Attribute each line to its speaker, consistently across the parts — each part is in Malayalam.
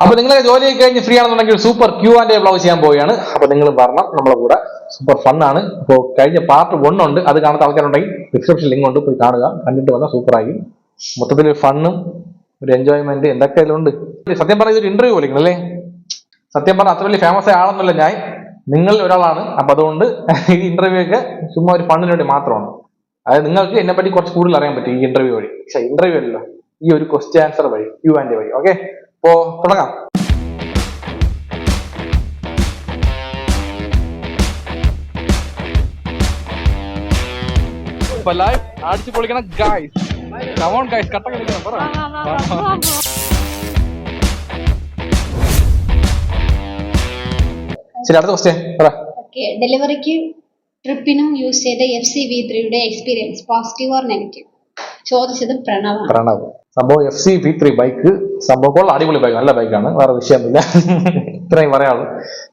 Speaker 1: അപ്പൊ നിങ്ങൾ ജോലി കഴിഞ്ഞ് ഫ്രീ ആണെന്നുണ്ടെങ്കിൽ സൂപ്പർ ക്യൂ ആൻഡ് ബ്ലൗസ് ചെയ്യാൻ പോവുകയാണ്. അപ്പൊ നിങ്ങൾ വരണം. നമ്മളെ കൂടെ സൂപ്പർ ഫൺ ആണ്. ഇപ്പോൾ കഴിഞ്ഞ പാർട്ട് വൺ ഉണ്ട്. അത് കാണാത്ത ആൾക്കാരുണ്ടെങ്കിൽ ഡിസ്ക്രിപ്ഷൻ ലിങ്ക് ഉണ്ട്. പോയി കാണുക. കണ്ടിട്ട് വന്നാൽ സൂപ്പർ ആയി. മൊത്തത്തിൽ ഫണ്ണും ഒരു എൻജോയ്മെന്റ് എന്തൊക്കെ ഉണ്ട് സത്യം പറഞ്ഞ ഇതൊരു ഇന്റർവ്യൂ വിളിക്കണം അല്ലേ സത്യം പറഞ്ഞ അത്ര വലിയ ഫേമസ് ആയ ഞാൻ. നിങ്ങൾ ഒരാളാണ്. അപ്പൊ അതുകൊണ്ട് ഈ ഇന്റർവ്യൂ ഒക്കെ ചുമ്മാ ഒരു ഫണ്ണിന് വേണ്ടി മാത്രമാണ്. അതായത് നിങ്ങൾക്ക് എന്നെ പറ്റി കുറച്ച് കൂടുതൽ അറിയാൻ പറ്റും ഈ ഇന്റർവ്യൂ വഴി. പക്ഷെ ഇന്റർവ്യൂ അല്ലല്ലോ. ഈ ഒരു ക്വസ്റ്റ്യൻ ആൻസർ വഴി ക്യൂ ആൻഡ് വഴി. ഓക്കെ അപ്പോ തുടങ്ങാം. ഇപ്പൊ ലൈവ് അടിച്ചു പൊളിക്കണം ഗായ്സ് കമോൺ ഗായ്സ് കട്ട കളിക്കണം പറ. ശരി അടുത്ത ക്വസ്റ്റ്യൻ പറ.
Speaker 2: ഓക്കെ ഡെലിവറിക്ക് ട്രിപ്പിനും യൂസ് ചെയ്ത എഫ് സി വി ത്രീയുടെ എക്സ്പീരിയൻസ് പോസിറ്റീവ് ഓർ നെഗറ്റീവ് ചോദിച്ചത് പ്രണവ്
Speaker 1: പ്രണവ്. സംഭവം F C P three bike സംഭവം കൊള്ള അടിപൊളി ബൈക്ക് നല്ല ബൈക്കാണ് വേറെ വിഷയമൊന്നുമില്ല. ഇത്രയും പറയാനുള്ളൂ.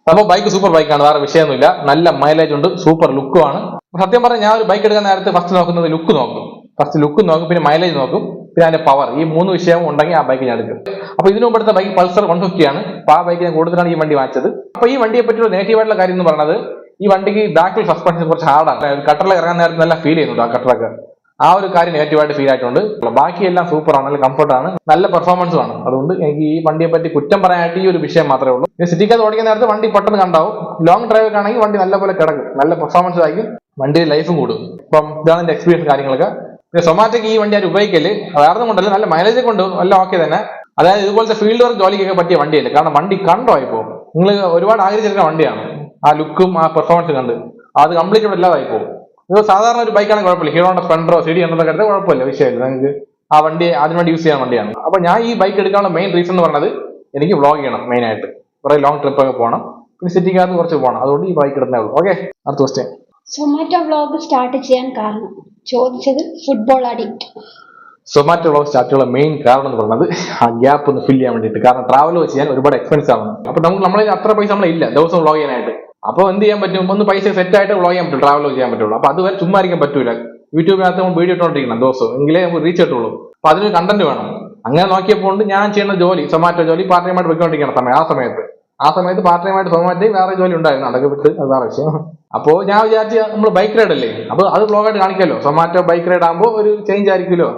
Speaker 1: സംഭവം ബൈക്ക് സൂപ്പർ ബൈക്കാണ് വേറെ വിഷയമൊന്നുമില്ല. നല്ല മൈലേജ് ഉണ്ട് സൂപ്പർ ലുക്കുമാണ് സത്യം പറഞ്ഞാൽ ഞാൻ ഒരു ബൈക്ക് എടുക്കാൻ നേരത്തെ ഫസ്റ്റ് നോക്കുന്നത് ലുക്ക് നോക്കും. ഫസ്റ്റ് ലുക്ക് നോക്കും പിന്നെ മൈലേജ് നോക്കും പിന്നെ അതിന്റെ പവർ ഈ മൂന്ന് വിഷയം ഉണ്ടെങ്കിൽ ആ ബൈക്ക് ഞാൻ എടുക്കും. അപ്പൊ ഇതിനു മുമ്പത്തെ ബൈക്ക് പൾസർ വൺ ഫിഫ്റ്റി ആണ്. അപ്പൊ ആ ബൈക്ക് ഞാൻ കൂടുതലാണ് ഈ വണ്ടി വാങ്ങിച്ചത്. അപ്പൊ ഈ വണ്ടിയെ പറ്റിയുള്ള നെഗറ്റീവ് ആയിട്ടുള്ള കാര്യം എന്ന് പറയുന്നത് ഈ വണ്ടിക്ക് ബാക്കിൽ സസ്പെൻഷൻ കുറച്ച് ഹാർഡാണ് കട്ടറിൽ ഇറങ്ങാൻ നേരത്തെ നല്ല ഫീൽ ചെയ്യുന്നുണ്ട് ആ കട്ടറൊക്കെ ആ ഒരു കാര്യം നെഗറ്റീവായിട്ട് ഫീൽ ആയിട്ടുണ്ട്. ബാക്കിയെല്ലാം സൂപ്പർ ആണ് നല്ല കംഫർട്ട് ആണ് നല്ല പെർഫോമൻസും ആണ്. അതുകൊണ്ട് എനിക്ക് ഈ വണ്ടിയെ പറ്റി കുറ്റം പറയാനായിട്ട് ഈ ഒരു വിഷയം മാത്രമേ ഉള്ളൂ. പിന്നെ സിറ്റിക്കകത്ത് ഓടിക്കുന്ന നേരത്തെ വണ്ടി പെട്ടെന്ന് കണ്ടാവും. ലോങ് ഡ്രൈവ് ആണെങ്കിൽ വണ്ടി നല്ലപോലെ കിടക്കും. നല്ല പെർഫോമൻസ് ആയിരിക്കും. വണ്ടിയിൽ ലൈഫും കൂടും. അപ്പം ഇതാണ് എന്റെ എക്സ്പീരിയൻസ് കാര്യങ്ങളൊക്കെ. പിന്നെ സൊമാറ്റോക്ക് ഈ വണ്ടി ആരും ഉപയോഗിക്കൽ വേറെ കൊണ്ടല്ല നല്ല മൈലേജ് കൊണ്ട് നല്ല ഓക്കെ തന്നെ. അതായത് ഇതുപോലത്തെ ഫീൽഡ് വർക്ക് ജോലിക്കൊക്കെ പറ്റിയ വണ്ടിയല്ലേ. കാരണം വണ്ടി കണ്ടോ ഇപ്പോൾ നിങ്ങൾ ഒരുപാട് ആഗ്രഹിച്ചിരിക്കുന്ന വണ്ടിയാണ്. ആ ലുക്കും ആ പെർഫോമൻസും കണ്ട്. അത് കംപ്ലീറ്റ് ഇവിടെ ഇല്ലാതായി പോകും. ഇത് സാധാരണ ഒരു ബൈക്കാണ് കുഴപ്പമില്ല. ഹീറോയുടെ സി ഡി എന്നൊക്കെ എടുത്താൽ കുഴപ്പമില്ല വിഷയമില്ല. നിങ്ങൾക്ക് ആ വണ്ടി അതിന് വേണ്ടി യൂസ് ചെയ്യാൻ വണ്ടിയാണ്. അപ്പൊ ഞാൻ ഈ ബൈക്ക് എടുക്കാനുള്ള മെയിൻ റീസൺ എന്ന് പറഞ്ഞത് എനിക്ക് വ്ലോഗ് ചെയ്യണം മെയിൻ ആയിട്ട്. കുറെ ലോങ് ട്രിപ്പ് ഒക്കെ പോകണം. പിന്നെ സിറ്റിക്കകത്ത് കുറച്ച് പോകണം. അതുകൊണ്ട് ഈ ബൈക്ക് എടുത്തേ ഉള്ളൂ. ഓക്കെ അടുത്ത ക്വസ്റ്റ്യൻ
Speaker 2: സൊമാറ്റോ വ്ലോഗ് സ്റ്റാർട്ട് ചെയ്യാൻ കാരണം. ചോദിച്ചത് football addict
Speaker 1: Zomato vlog start ചെയ്യാനുള്ള മെയിൻ കാരണം എന്ന് പറയുന്നത് ആ ഗ്യാപ്പ് ഒന്ന് ഫില്ല് ചെയ്യാൻ വേണ്ടിയിട്ട്. കാരണം ട്രാവൽ ചെയ്യാൻ ഒരുപാട് എക്സ്പെൻസ് ആവുന്നു അപ്പൊ നമുക്ക് നമ്മളെ അത്ര പൈസ നമ്മളില്ല ദിവസം വ്ളോഗ് ചെയ്യാനായിട്ട്. അപ്പൊ എന്ത് ചെയ്യാൻ പറ്റും? ഒന്ന് പൈസ സെറ്റ് ആയിട്ട് വ്ളോഗ് ചെയ്യാൻ പറ്റും ട്രാവൽ ചെയ്യാൻ പറ്റുള്ളൂ. അപ്പൊ അതുവരെ ചുമ്മാ ഇരിക്കാൻ പറ്റൂല. യൂട്യൂബിനകത്ത് നമ്മൾ വീഡിയോ ഇട്ടുകൊണ്ടിരിക്കണം ദിവസം എങ്കിലേ നമുക്ക് റീച്ച് കിട്ടുള്ളൂ. അപ്പൊ അതിന് കണ്ടന്റ് വേണം. അങ്ങനെ നോക്കിയപ്പോൾ ഞാൻ ചെയ്യുന്ന ജോലി സൊമാറ്റോ ജോലി പാർട്ട് ആയിട്ട് പോയിക്കൊണ്ടിരിക്കുന്ന സമയം ആ സമയത്ത്. ആ സമയത്ത് പാർട്ട് ടൈമായിട്ട് സൊമാറ്റോ വേറെ ജോലി ഉണ്ടായിരുന്നു. അതൊക്കെ വിട്ട് അത് വേറെ വിഷയം. അപ്പോ ഞാൻ വിചാരിച്ച നമ്മൾ ബൈക്ക് റൈഡ് അല്ലേ? അപ്പൊ അത് ബ്ലോഗായിട്ട് കാണിക്കാമല്ലോ സൊമാറ്റോ ബൈക്ക് റൈഡ് ആകുമ്പോൾ ഒരു ചേഞ്ച് ആയിരിക്കുമല്ലോ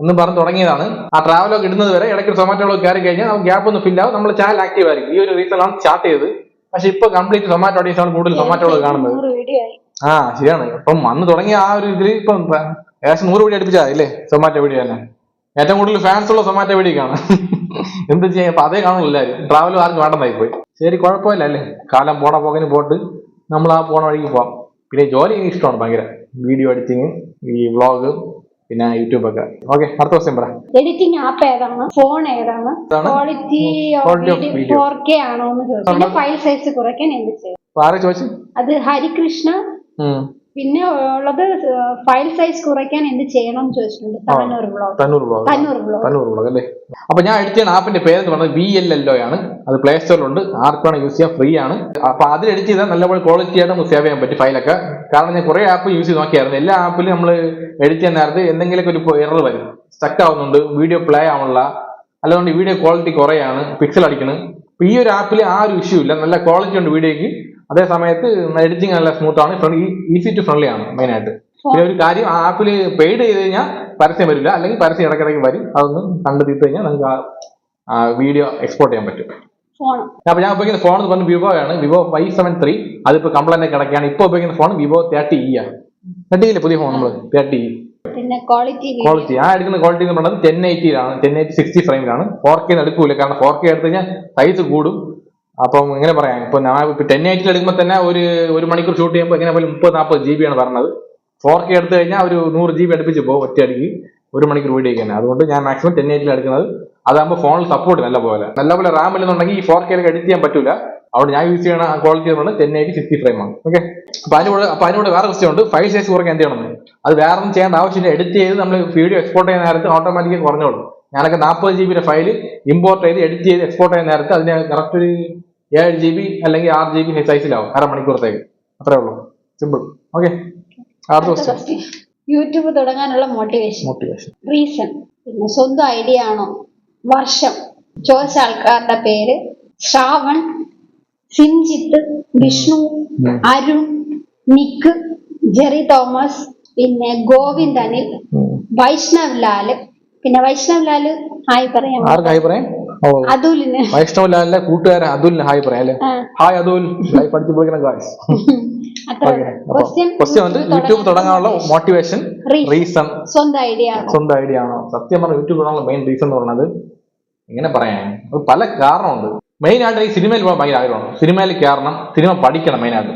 Speaker 1: എന്ന് പറഞ്ഞ് തുടങ്ങിയതാണ്. ആ ട്രാവലൊക്കെ ഇടുന്നത് വരെ ഇടയ്ക്ക് സൊമാറ്റോ കയറി കഴിഞ്ഞാൽ ഗ്യാപ്പ് ഒന്ന് ഫില്ല് ആവും. നമ്മൾ ചാനൽ ആക്റ്റീവ് ആയിരിക്കും. ഈ ഒരു റീസൺ ആണ് സ്റ്റാർട്ട് ചെയ്തത്. പക്ഷെ ഇപ്പൊ കംപ്ലീറ്റ് സൊമാറ്റോ ആണ് കൂടുതൽ സൊമാറ്റോകൾ കാണുന്നത്. ആ ശരിയാണ്. ഇപ്പം അന്ന് തുടങ്ങിയ ആ ഒരു ഇതിൽ ഇപ്പൊ ഏകദേശം നൂറ് വീഡിയോ അടുപ്പിച്ചാ ഇല്ലേ സൊമാറ്റോ വീഡിയോ തന്നെ ഏറ്റവും കൂടുതൽ ഫാൻസ് ഉള്ള സൊമാറ്റോ വീഡിയോ കാണാം എന്ത് ചെയ്യാം? അപ്പൊ അതേ കാണുള്ളൂ എല്ലാവരും ട്രാവലും ആർക്കും വേണ്ടതായി പോയി. ശരി കുഴപ്പമില്ല അല്ലേ? കാലം പോണ പോകിന് പോട്ട് നമ്മൾ ആ പോണ വഴിക്ക് പോവാം. പിന്നെ ജോലി എനിക്ക് ഇഷ്ടമാണ് ഭയങ്കര. വീഡിയോ എഡിറ്റിങ് ഈ വ്ളോഗ് പിന്നെ യൂട്യൂബ് ഒക്കെ. ഓക്കെ അടുത്ത ക്വസ്റ്റ്യൻ പറ.
Speaker 2: എഡിറ്റിംഗ് ആപ്പ് ഏതാണ്? ഫോൺ ഏതാണ്? ക്വാളിറ്റി. ഫോർ കെ ആണോ എന്ന് ചോദിച്ചു. ഫയൽ സൈസ് കുറയ്ക്കാൻ എന്ത് ചെയ്യും?
Speaker 1: ആരെ ചോദിച്ചു?
Speaker 2: അത് ഹരികൃഷ്ണ. പിന്നെ ഉള്ളത് ഫയൽ സൈസ് കുറയ്ക്കാൻ എന്ത് ചെയ്യണം എന്ന് ചോദിച്ചിട്ടുണ്ട്. ബ്ലോഗ്
Speaker 1: തന്നൂർ
Speaker 2: ബ്ലോഗ്
Speaker 1: തന്നൂർ അല്ലേ? അപ്പൊ ഞാൻ എഡിറ്റ് ചെയ്യുന്ന ആപ്പിന്റെ പേര് എന്ന് പറഞ്ഞത്? വി എൽ എൽ ഒ ആണ്. അത് പ്ലേ സ്റ്റോറിലുണ്ട് ആർക്ക് വേണം യൂസ് ചെയ്യാൻ ഫ്രീ ആണ്. അപ്പൊ അതിൽ എഡിറ്റ് ചെയ്താൽ നല്ലപോലെ ക്വാളിറ്റി ആയിട്ട് നമുക്ക് സേവ് ചെയ്യാൻ പറ്റും ഫയലൊക്കെ കാരണം ഞാൻ കുറെ ആപ്പ് യൂസ് ചെയ്ത് നോക്കിയായിരുന്നു. എല്ലാ ആപ്പിലും നമ്മൾ എഡിറ്റ് ചെയ്യാൻ നേരത്തെ എന്തെങ്കിലുമൊക്കെ ഒരു എറർ വരും. സ്റ്റക്ക് ആവുന്നുണ്ട്. വീഡിയോ പ്ലേ ആവുന്നില്ല അല്ലാണ്ട് വീഡിയോ ക്വാളിറ്റി കുറയാണ്. പിക്സൽ അടിക്കണം. ഈ ഒരു ആപ്പിൽ ആ ഒരു ഇഷ്യൂ ഇല്ല. നല്ല ക്വാളിറ്റി ഉണ്ട് വീഡിയോക്ക് അതേ സമയത്ത് എഡിറ്റിംഗ് നല്ല സ്മൂത്ത് ആണ്. ഈസി ടു ഫ്രണ്ട്ലി ആണ് മെയിൻ ആയിട്ട്. പിന്നെ ഒരു കാര്യം ആ ആപ്പിൽ പെയ്ഡ് ചെയ്ത് കഴിഞ്ഞാൽ പരസ്യം വരില്ല. അല്ലെങ്കിൽ പരസ്യം ഇടയ്ക്കിടയ്ക്ക് വരും. അതൊന്ന് കണ്ടു തീർത്ത് കഴിഞ്ഞാൽ നമുക്ക് ആ വീഡിയോ എക്സ്പോർട്ട് ചെയ്യാൻ പറ്റും. അപ്പൊ ഞാൻ ഉപയോഗിക്കുന്ന ഫോൺ എന്ന് പറഞ്ഞാൽ വിവോ ആണ്. വിവോ ഫൈവ് സെവൻ ത്രീ അതിപ്പോ കംപ്ലൈന്റ് കിടക്കുകയാണ്. ഇപ്പൊ ഉപയോഗിക്കുന്ന ഫോൺ വിവോ തേർട്ടി ഇ ആണ്. തേർട്ടി ഇല്ലേ പുതിയ ഫോൺ നമ്മൾ തേർട്ടി ഇ
Speaker 2: ക്വാളിറ്റി
Speaker 1: ആ എടുക്കുന്ന ക്വാളിറ്റി എന്ന് പറയുന്നത് ടെൻ എയ്റ്റിയിലാണ് ടെൻ എയ്റ്റി സിക്സ്റ്റി ഫ്രെയിമിലാണ് ഫോർ കെ എടുക്കൂല. കാരണം ഫോർ കെ എടുത്ത് കഴിഞ്ഞാൽ സൈസ് കൂടും. അപ്പം എങ്ങനെ പറയാം. ഇപ്പൊ ടെൻ എയ്റ്റിൽ എടുക്കുമ്പോൾ തന്നെ ഒരു ഒരു മണിക്കൂർ ഷൂട്ട് ചെയ്യുമ്പോൾ എങ്ങനെ പോലും മുപ്പത് നാൽപ്പത് ജി ബി ആണ് പറഞ്ഞത്. ഫോർ കെ എടുത്തു കഴിഞ്ഞാൽ ഒരു നൂറ് ജി ബി അടുപ്പിച്ച് പോകും ഒറ്റയടിക്ക്. ഒരു മണിക്കൂർ വീഡിയോ തന്നെ. അതുകൊണ്ട് ഞാൻ മാക്സിമം ടെൻ എയ്റ്റിൽ എടുക്കുന്നത്. അതാകുമ്പോൾ ഫോണിൽ സപ്പോർട്ട് നല്ല പോലെ. നല്ല പോലെ റാം ഇല്ലെന്നുണ്ടെങ്കിൽ ഈ ഫോർ കെയിലൊക്കെ എഡിറ്റ് ചെയ്യാൻ പറ്റൂല. അവിടെ ഞാൻ യൂസ് ചെയ്യണ ക്വാളിറ്റി എന്ന് ടെൻ എയ്റ്റി സിക്സ്റ്റി ഫ്രെയിം ആണ്. ഓക്കെ അപ്പൊ അതിനോട് അപ്പൊ അതിനോട് വേറെ ക്വസ്റ്റ്യൻ ഉണ്ട്. ഫൈവ് സൈസ് കുറയ്ക്കാൻ എന്ത് ചെയ്യണം അത് വേറെ ഒന്നും ചെയ്യേണ്ട ആവശ്യമില്ല. എഡിറ്റ് ചെയ്ത് നമ്മൾ വീഡിയോ എക്സ്പോർട്ട് ചെയ്യുന്ന നേരത്ത് ഓട്ടോമാറ്റിക്കലി കുറഞ്ഞോളും. ഞാനൊക്കെ നാൽപ്പത് ജി ബിയുടെ ഫയൽ ഇമ്പോർട്ട് ചെയ്ത് എഡിറ്റ് ചെയ്ത് എക്സ്പോർട്ട് ചെയ്യുന്ന നേരത്ത് അതിന് കറക്റ്റ് ഒരു ഏഴ് ജി ബി അല്ലെങ്കിൽ ആറ് ജി ബി സൈസിലാവും അരമണിക്കൂറത്തേക്ക്. അത്രേ ഉള്ളൂ. സിമ്പിൾ ഓക്കെ അടുത്ത ക്വസ്റ്റ്യൻ
Speaker 2: യൂട്യൂബ് തുടങ്ങാനുള്ള മോട്ടിവേഷൻ
Speaker 1: മോട്ടിവേഷൻ
Speaker 2: റീസൺ പിന്നെ സ്വന്തം ഐഡിയ ആണോ? വർഷം. ചോദിച്ച ആൾക്കാരുടെ പേര് Shravan Simjith Vishnu Arun Nick Jerry Thomas പിന്നെ ഗോവിന്ദ് അനിൽ വൈഷ്ണവ് ലാൽ. പിന്നെ വൈഷ്ണവ് ലാൽ ഹായ് പറയാം
Speaker 1: ഹായ് പറയാം?
Speaker 2: അതുലിന്.
Speaker 1: വൈഷ്ണവ് ലാലിന്റെ കൂട്ടുകാരൻ അതുലിന് ഹായ് പറയാം അല്ലെ? ഹായ് അതുൽ ലൈഫ് അടിച്ചു പോയിക്കണം ഗായ്സ്
Speaker 2: ക്വസ്റ്റ്യൻ
Speaker 1: വന്നിട്ട് യൂട്യൂബ് തുടങ്ങാനുള്ള മോട്ടിവേഷൻ റീസൺ
Speaker 2: സ്വന്തം ഐഡിയ
Speaker 1: സ്വന്തം ഐഡിയ ആണോ. സത്യം പറഞ്ഞ യൂട്യൂബ് തുടങ്ങാനുള്ള മെയിൻ റീസൺ എന്ന് പറയുന്നത് ഇങ്ങനെ പറയാൻ പല കാരണമുണ്ട്. മെയിൻ ആയിട്ട് ഈ സിനിമയിൽ പോകാൻ ഭയങ്കര ആഗ്രഹമാണ് സിനിമയിൽ കയറണം സിനിമ പഠിക്കണം മെയിൻ ആയിട്ട്.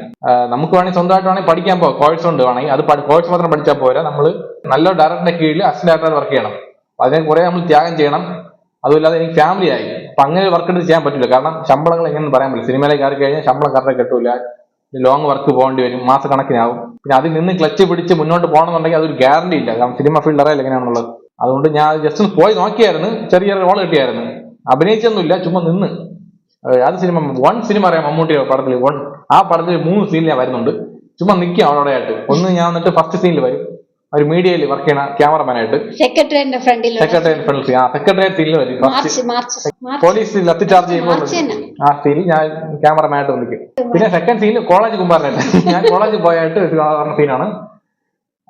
Speaker 1: നമുക്ക് വേണമെങ്കിൽ സ്വന്തമായിട്ട് വേണമെങ്കിൽ പഠിക്കാൻ പോകാം. കോഴ്സ് ഉണ്ട് വേണമെങ്കിൽ അത് കോഴ്സ് മാത്രം പഠിച്ചാൽ പോരാ. നമ്മൾ നല്ല ഡയറക്ടറിന്റെ കീഴിൽ അസിസ്റ്റന്റ് ഡയറക്ടർ വർക്ക് ചെയ്യണം. അതിനെ കുറെ നമ്മൾ ത്യാഗം ചെയ്യണം. അതുമില്ലാതെ എനിക്ക് ഫാമിലി ആയി. അപ്പൊ അങ്ങനെ വർക്ക് എടുത്ത് ചെയ്യാൻ പറ്റില്ല. കാരണം ശമ്പളങ്ങൾ എങ്ങനെ പറയാൻ പറ്റില്ല. സിനിമയിലേക്ക് കയറി കഴിഞ്ഞാൽ ശമ്പളം കറക്റ്റ് കിട്ടൂല. ലോങ് വർക്ക് പോകേണ്ടി വരും. മാസക്കണക്കിനാവും. പിന്നെ അതിൽ നിന്ന് ക്ലച്ച് പിടിച്ച് മുന്നോട്ട് പോകണമെന്നുണ്ടെങ്കിൽ അതൊരു ഗ്യാരണ്ടി ഇല്ല. കാരണം സിനിമ ഫീൽഡ് അറിയില്ല എങ്ങനെയാണുള്ളത് അതുകൊണ്ട് ഞാൻ ജസ്റ്റ് ഒന്ന് പോയി നോക്കിയായിരുന്നു. ചെറിയ റോൾ കിട്ടിയായിരുന്നു. അഭിനയിച്ചൊന്നുമില്ല ചുമ്മാ നിന്ന്. അത് സിനിമ വൺ സിനിമ അറിയാം മമ്മൂട്ടിയുടെ പടത്തിൽ വൺ ആ പടത്തിൽ മൂന്ന് സീനിൽ ഞാൻ വരുന്നുണ്ട്. ചുമ്മാ നിൽക്കുക അവിടെ ആയിട്ട് ഒന്ന് ഞാൻ വന്നിട്ട് ഫസ്റ്റ് സീനിൽ വരും. ഒരു മീഡിയയിൽ വർക്ക് ചെയ്യണ ക്യാമറമാൻ ആയിട്ട്.
Speaker 2: സെക്രട്ടറിയുടെ ഫ്രണ്ടിൽ
Speaker 1: സെക്രട്ടറി ഫ്രണ്ട് ആ വരും.
Speaker 2: മാർച്ച് മാർച്ച്
Speaker 1: പോലീസ് ലത്തിച്ചാർജ് ചെയ്യുമ്പോൾ ആ സീനിൽ ഞാൻ ക്യാമറമാനായിട്ട് വിളിക്കും. പിന്നെ സെക്കൻഡ് സീനിൽ കോളേജ് കുമ്പാരനായിട്ട്. ഞാൻ കോളേജിൽ പോയായിട്ട് ഒരു സാധാരണ സീനാണ്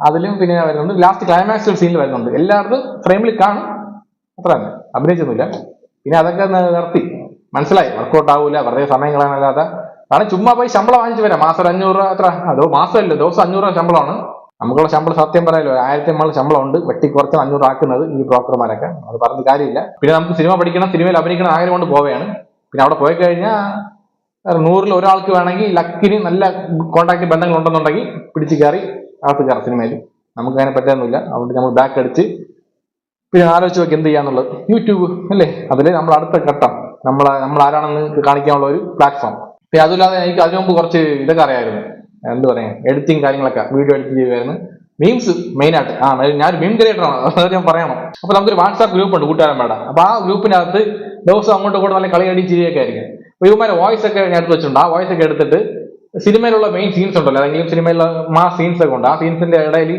Speaker 1: അതിലും പിന്നെ വരുന്നുണ്ട്. ലാസ്റ്റ് ക്ലൈമാക്സ് സീനിൽ വരുന്നുണ്ട്. എല്ലായിടത്തും ഫ്രെയിമിൽ കാണും. അത്ര തന്നെ. അഭിനയിച്ചൊന്നുമില്ല. പിന്നെ അതൊക്കെ നിർത്തി. മനസ്സിലായി. വർക്കൗട്ട് ആവൂല. വെറുതെ സമയം കളയാനല്ലാതെ കാരണം ചുമ്മാ പോയി ശമ്പളം വാങ്ങിച്ചു വരാം. മാസം ഒരു അഞ്ഞൂറ് രൂപ എത്ര അതോ മാസമല്ല. ദിവസം അഞ്ഞൂറ് രൂപ ശമ്പളമാണ്. നമുക്കുള്ള ശമ്പളം സത്യം പറയാലോ ആയിരത്തി അമ്പത് ശമ്പളം ഉണ്ട് വെട്ടി കുറച്ച് അഞ്ഞൂറ് ആക്കുന്നത് ഈ ബ്രോക്കർമാരൊക്കെ. അത് പറഞ്ഞ കാര്യമില്ല. പിന്നെ നമുക്ക് സിനിമ പഠിക്കണം സിനിമയിൽ അഭിനയിക്കണം ആഗ്രഹം കൊണ്ട് പോവുകയാണ്. പിന്നെ അവിടെ പോയി കഴിഞ്ഞാൽ നൂറിൽ ഒരാൾക്ക് വേണമെങ്കിൽ ലക്കിന് നല്ല കോൺടാക്ട് ബന്ധങ്ങൾ ഉണ്ടെന്നുണ്ടെങ്കിൽ പിടിച്ച് കയറി അകത്ത് കയറാം സിനിമയിൽ. നമുക്ക് അങ്ങനെ പറ്റാനൊന്നുമില്ല. അതുകൊണ്ട് നമ്മൾ ബാക്ക് അടിച്ച് പിന്നെ ആലോചിച്ച് നോക്കി എന്ത് ചെയ്യാന്നുള്ളത്. യൂട്യൂബ് അല്ലേ? അതിൽ നമ്മൾ അടുത്ത ഘട്ടം. നമ്മൾ നമ്മൾ ആരാണെന്ന് കാണിക്കാനുള്ള ഒരു പ്ലാറ്റ്ഫോം പിന്നെ അതുമില്ലാതെ എനിക്ക് അതിനു മുമ്പ് കുറച്ച് ഇതൊക്കെ അറിയായിരുന്നു എന്ത് പറയാ? എഡിറ്റിംഗ് കാര്യങ്ങളൊക്കെ വീഡിയോ എഡിറ്റ് ചെയ്യുമായിരുന്നു മീംസ് മെയിൻ ആയിട്ട്. ആ ഞാൻ മീം ക്രിയേറ്ററാണ് അത് ഞാൻ പറയണം. അപ്പൊ നമുക്കൊരു വാട്സാപ്പ് ഗ്രൂപ്പ് ഉണ്ട് കൂട്ടുകാരൻ വേണ്ട. അപ്പൊ ആ ഗ്രൂപ്പിനകത്ത് ദിവസം അങ്ങോട്ടും ഇങ്ങോട്ടും നല്ല കളി അടി ചിരിയൊക്കെ ആയിരിക്കും. അപ്പൊ ഇവന്മാരെ വോയിസ് ഒക്കെ ഞാൻ എടുത്ത് വെച്ചിട്ടുണ്ട്. ആ വോയിസ് ഒക്കെ എടുത്തിട്ട് സിനിമയിലുള്ള മെയിൻ സീൻസ് ഉണ്ടല്ലോ. അല്ലെങ്കിൽ സിനിമയിലുള്ള മാ സീൻസ് ഒക്കെ ഉണ്ട്. ആ സീൻസിന്റെ ഇടയിൽ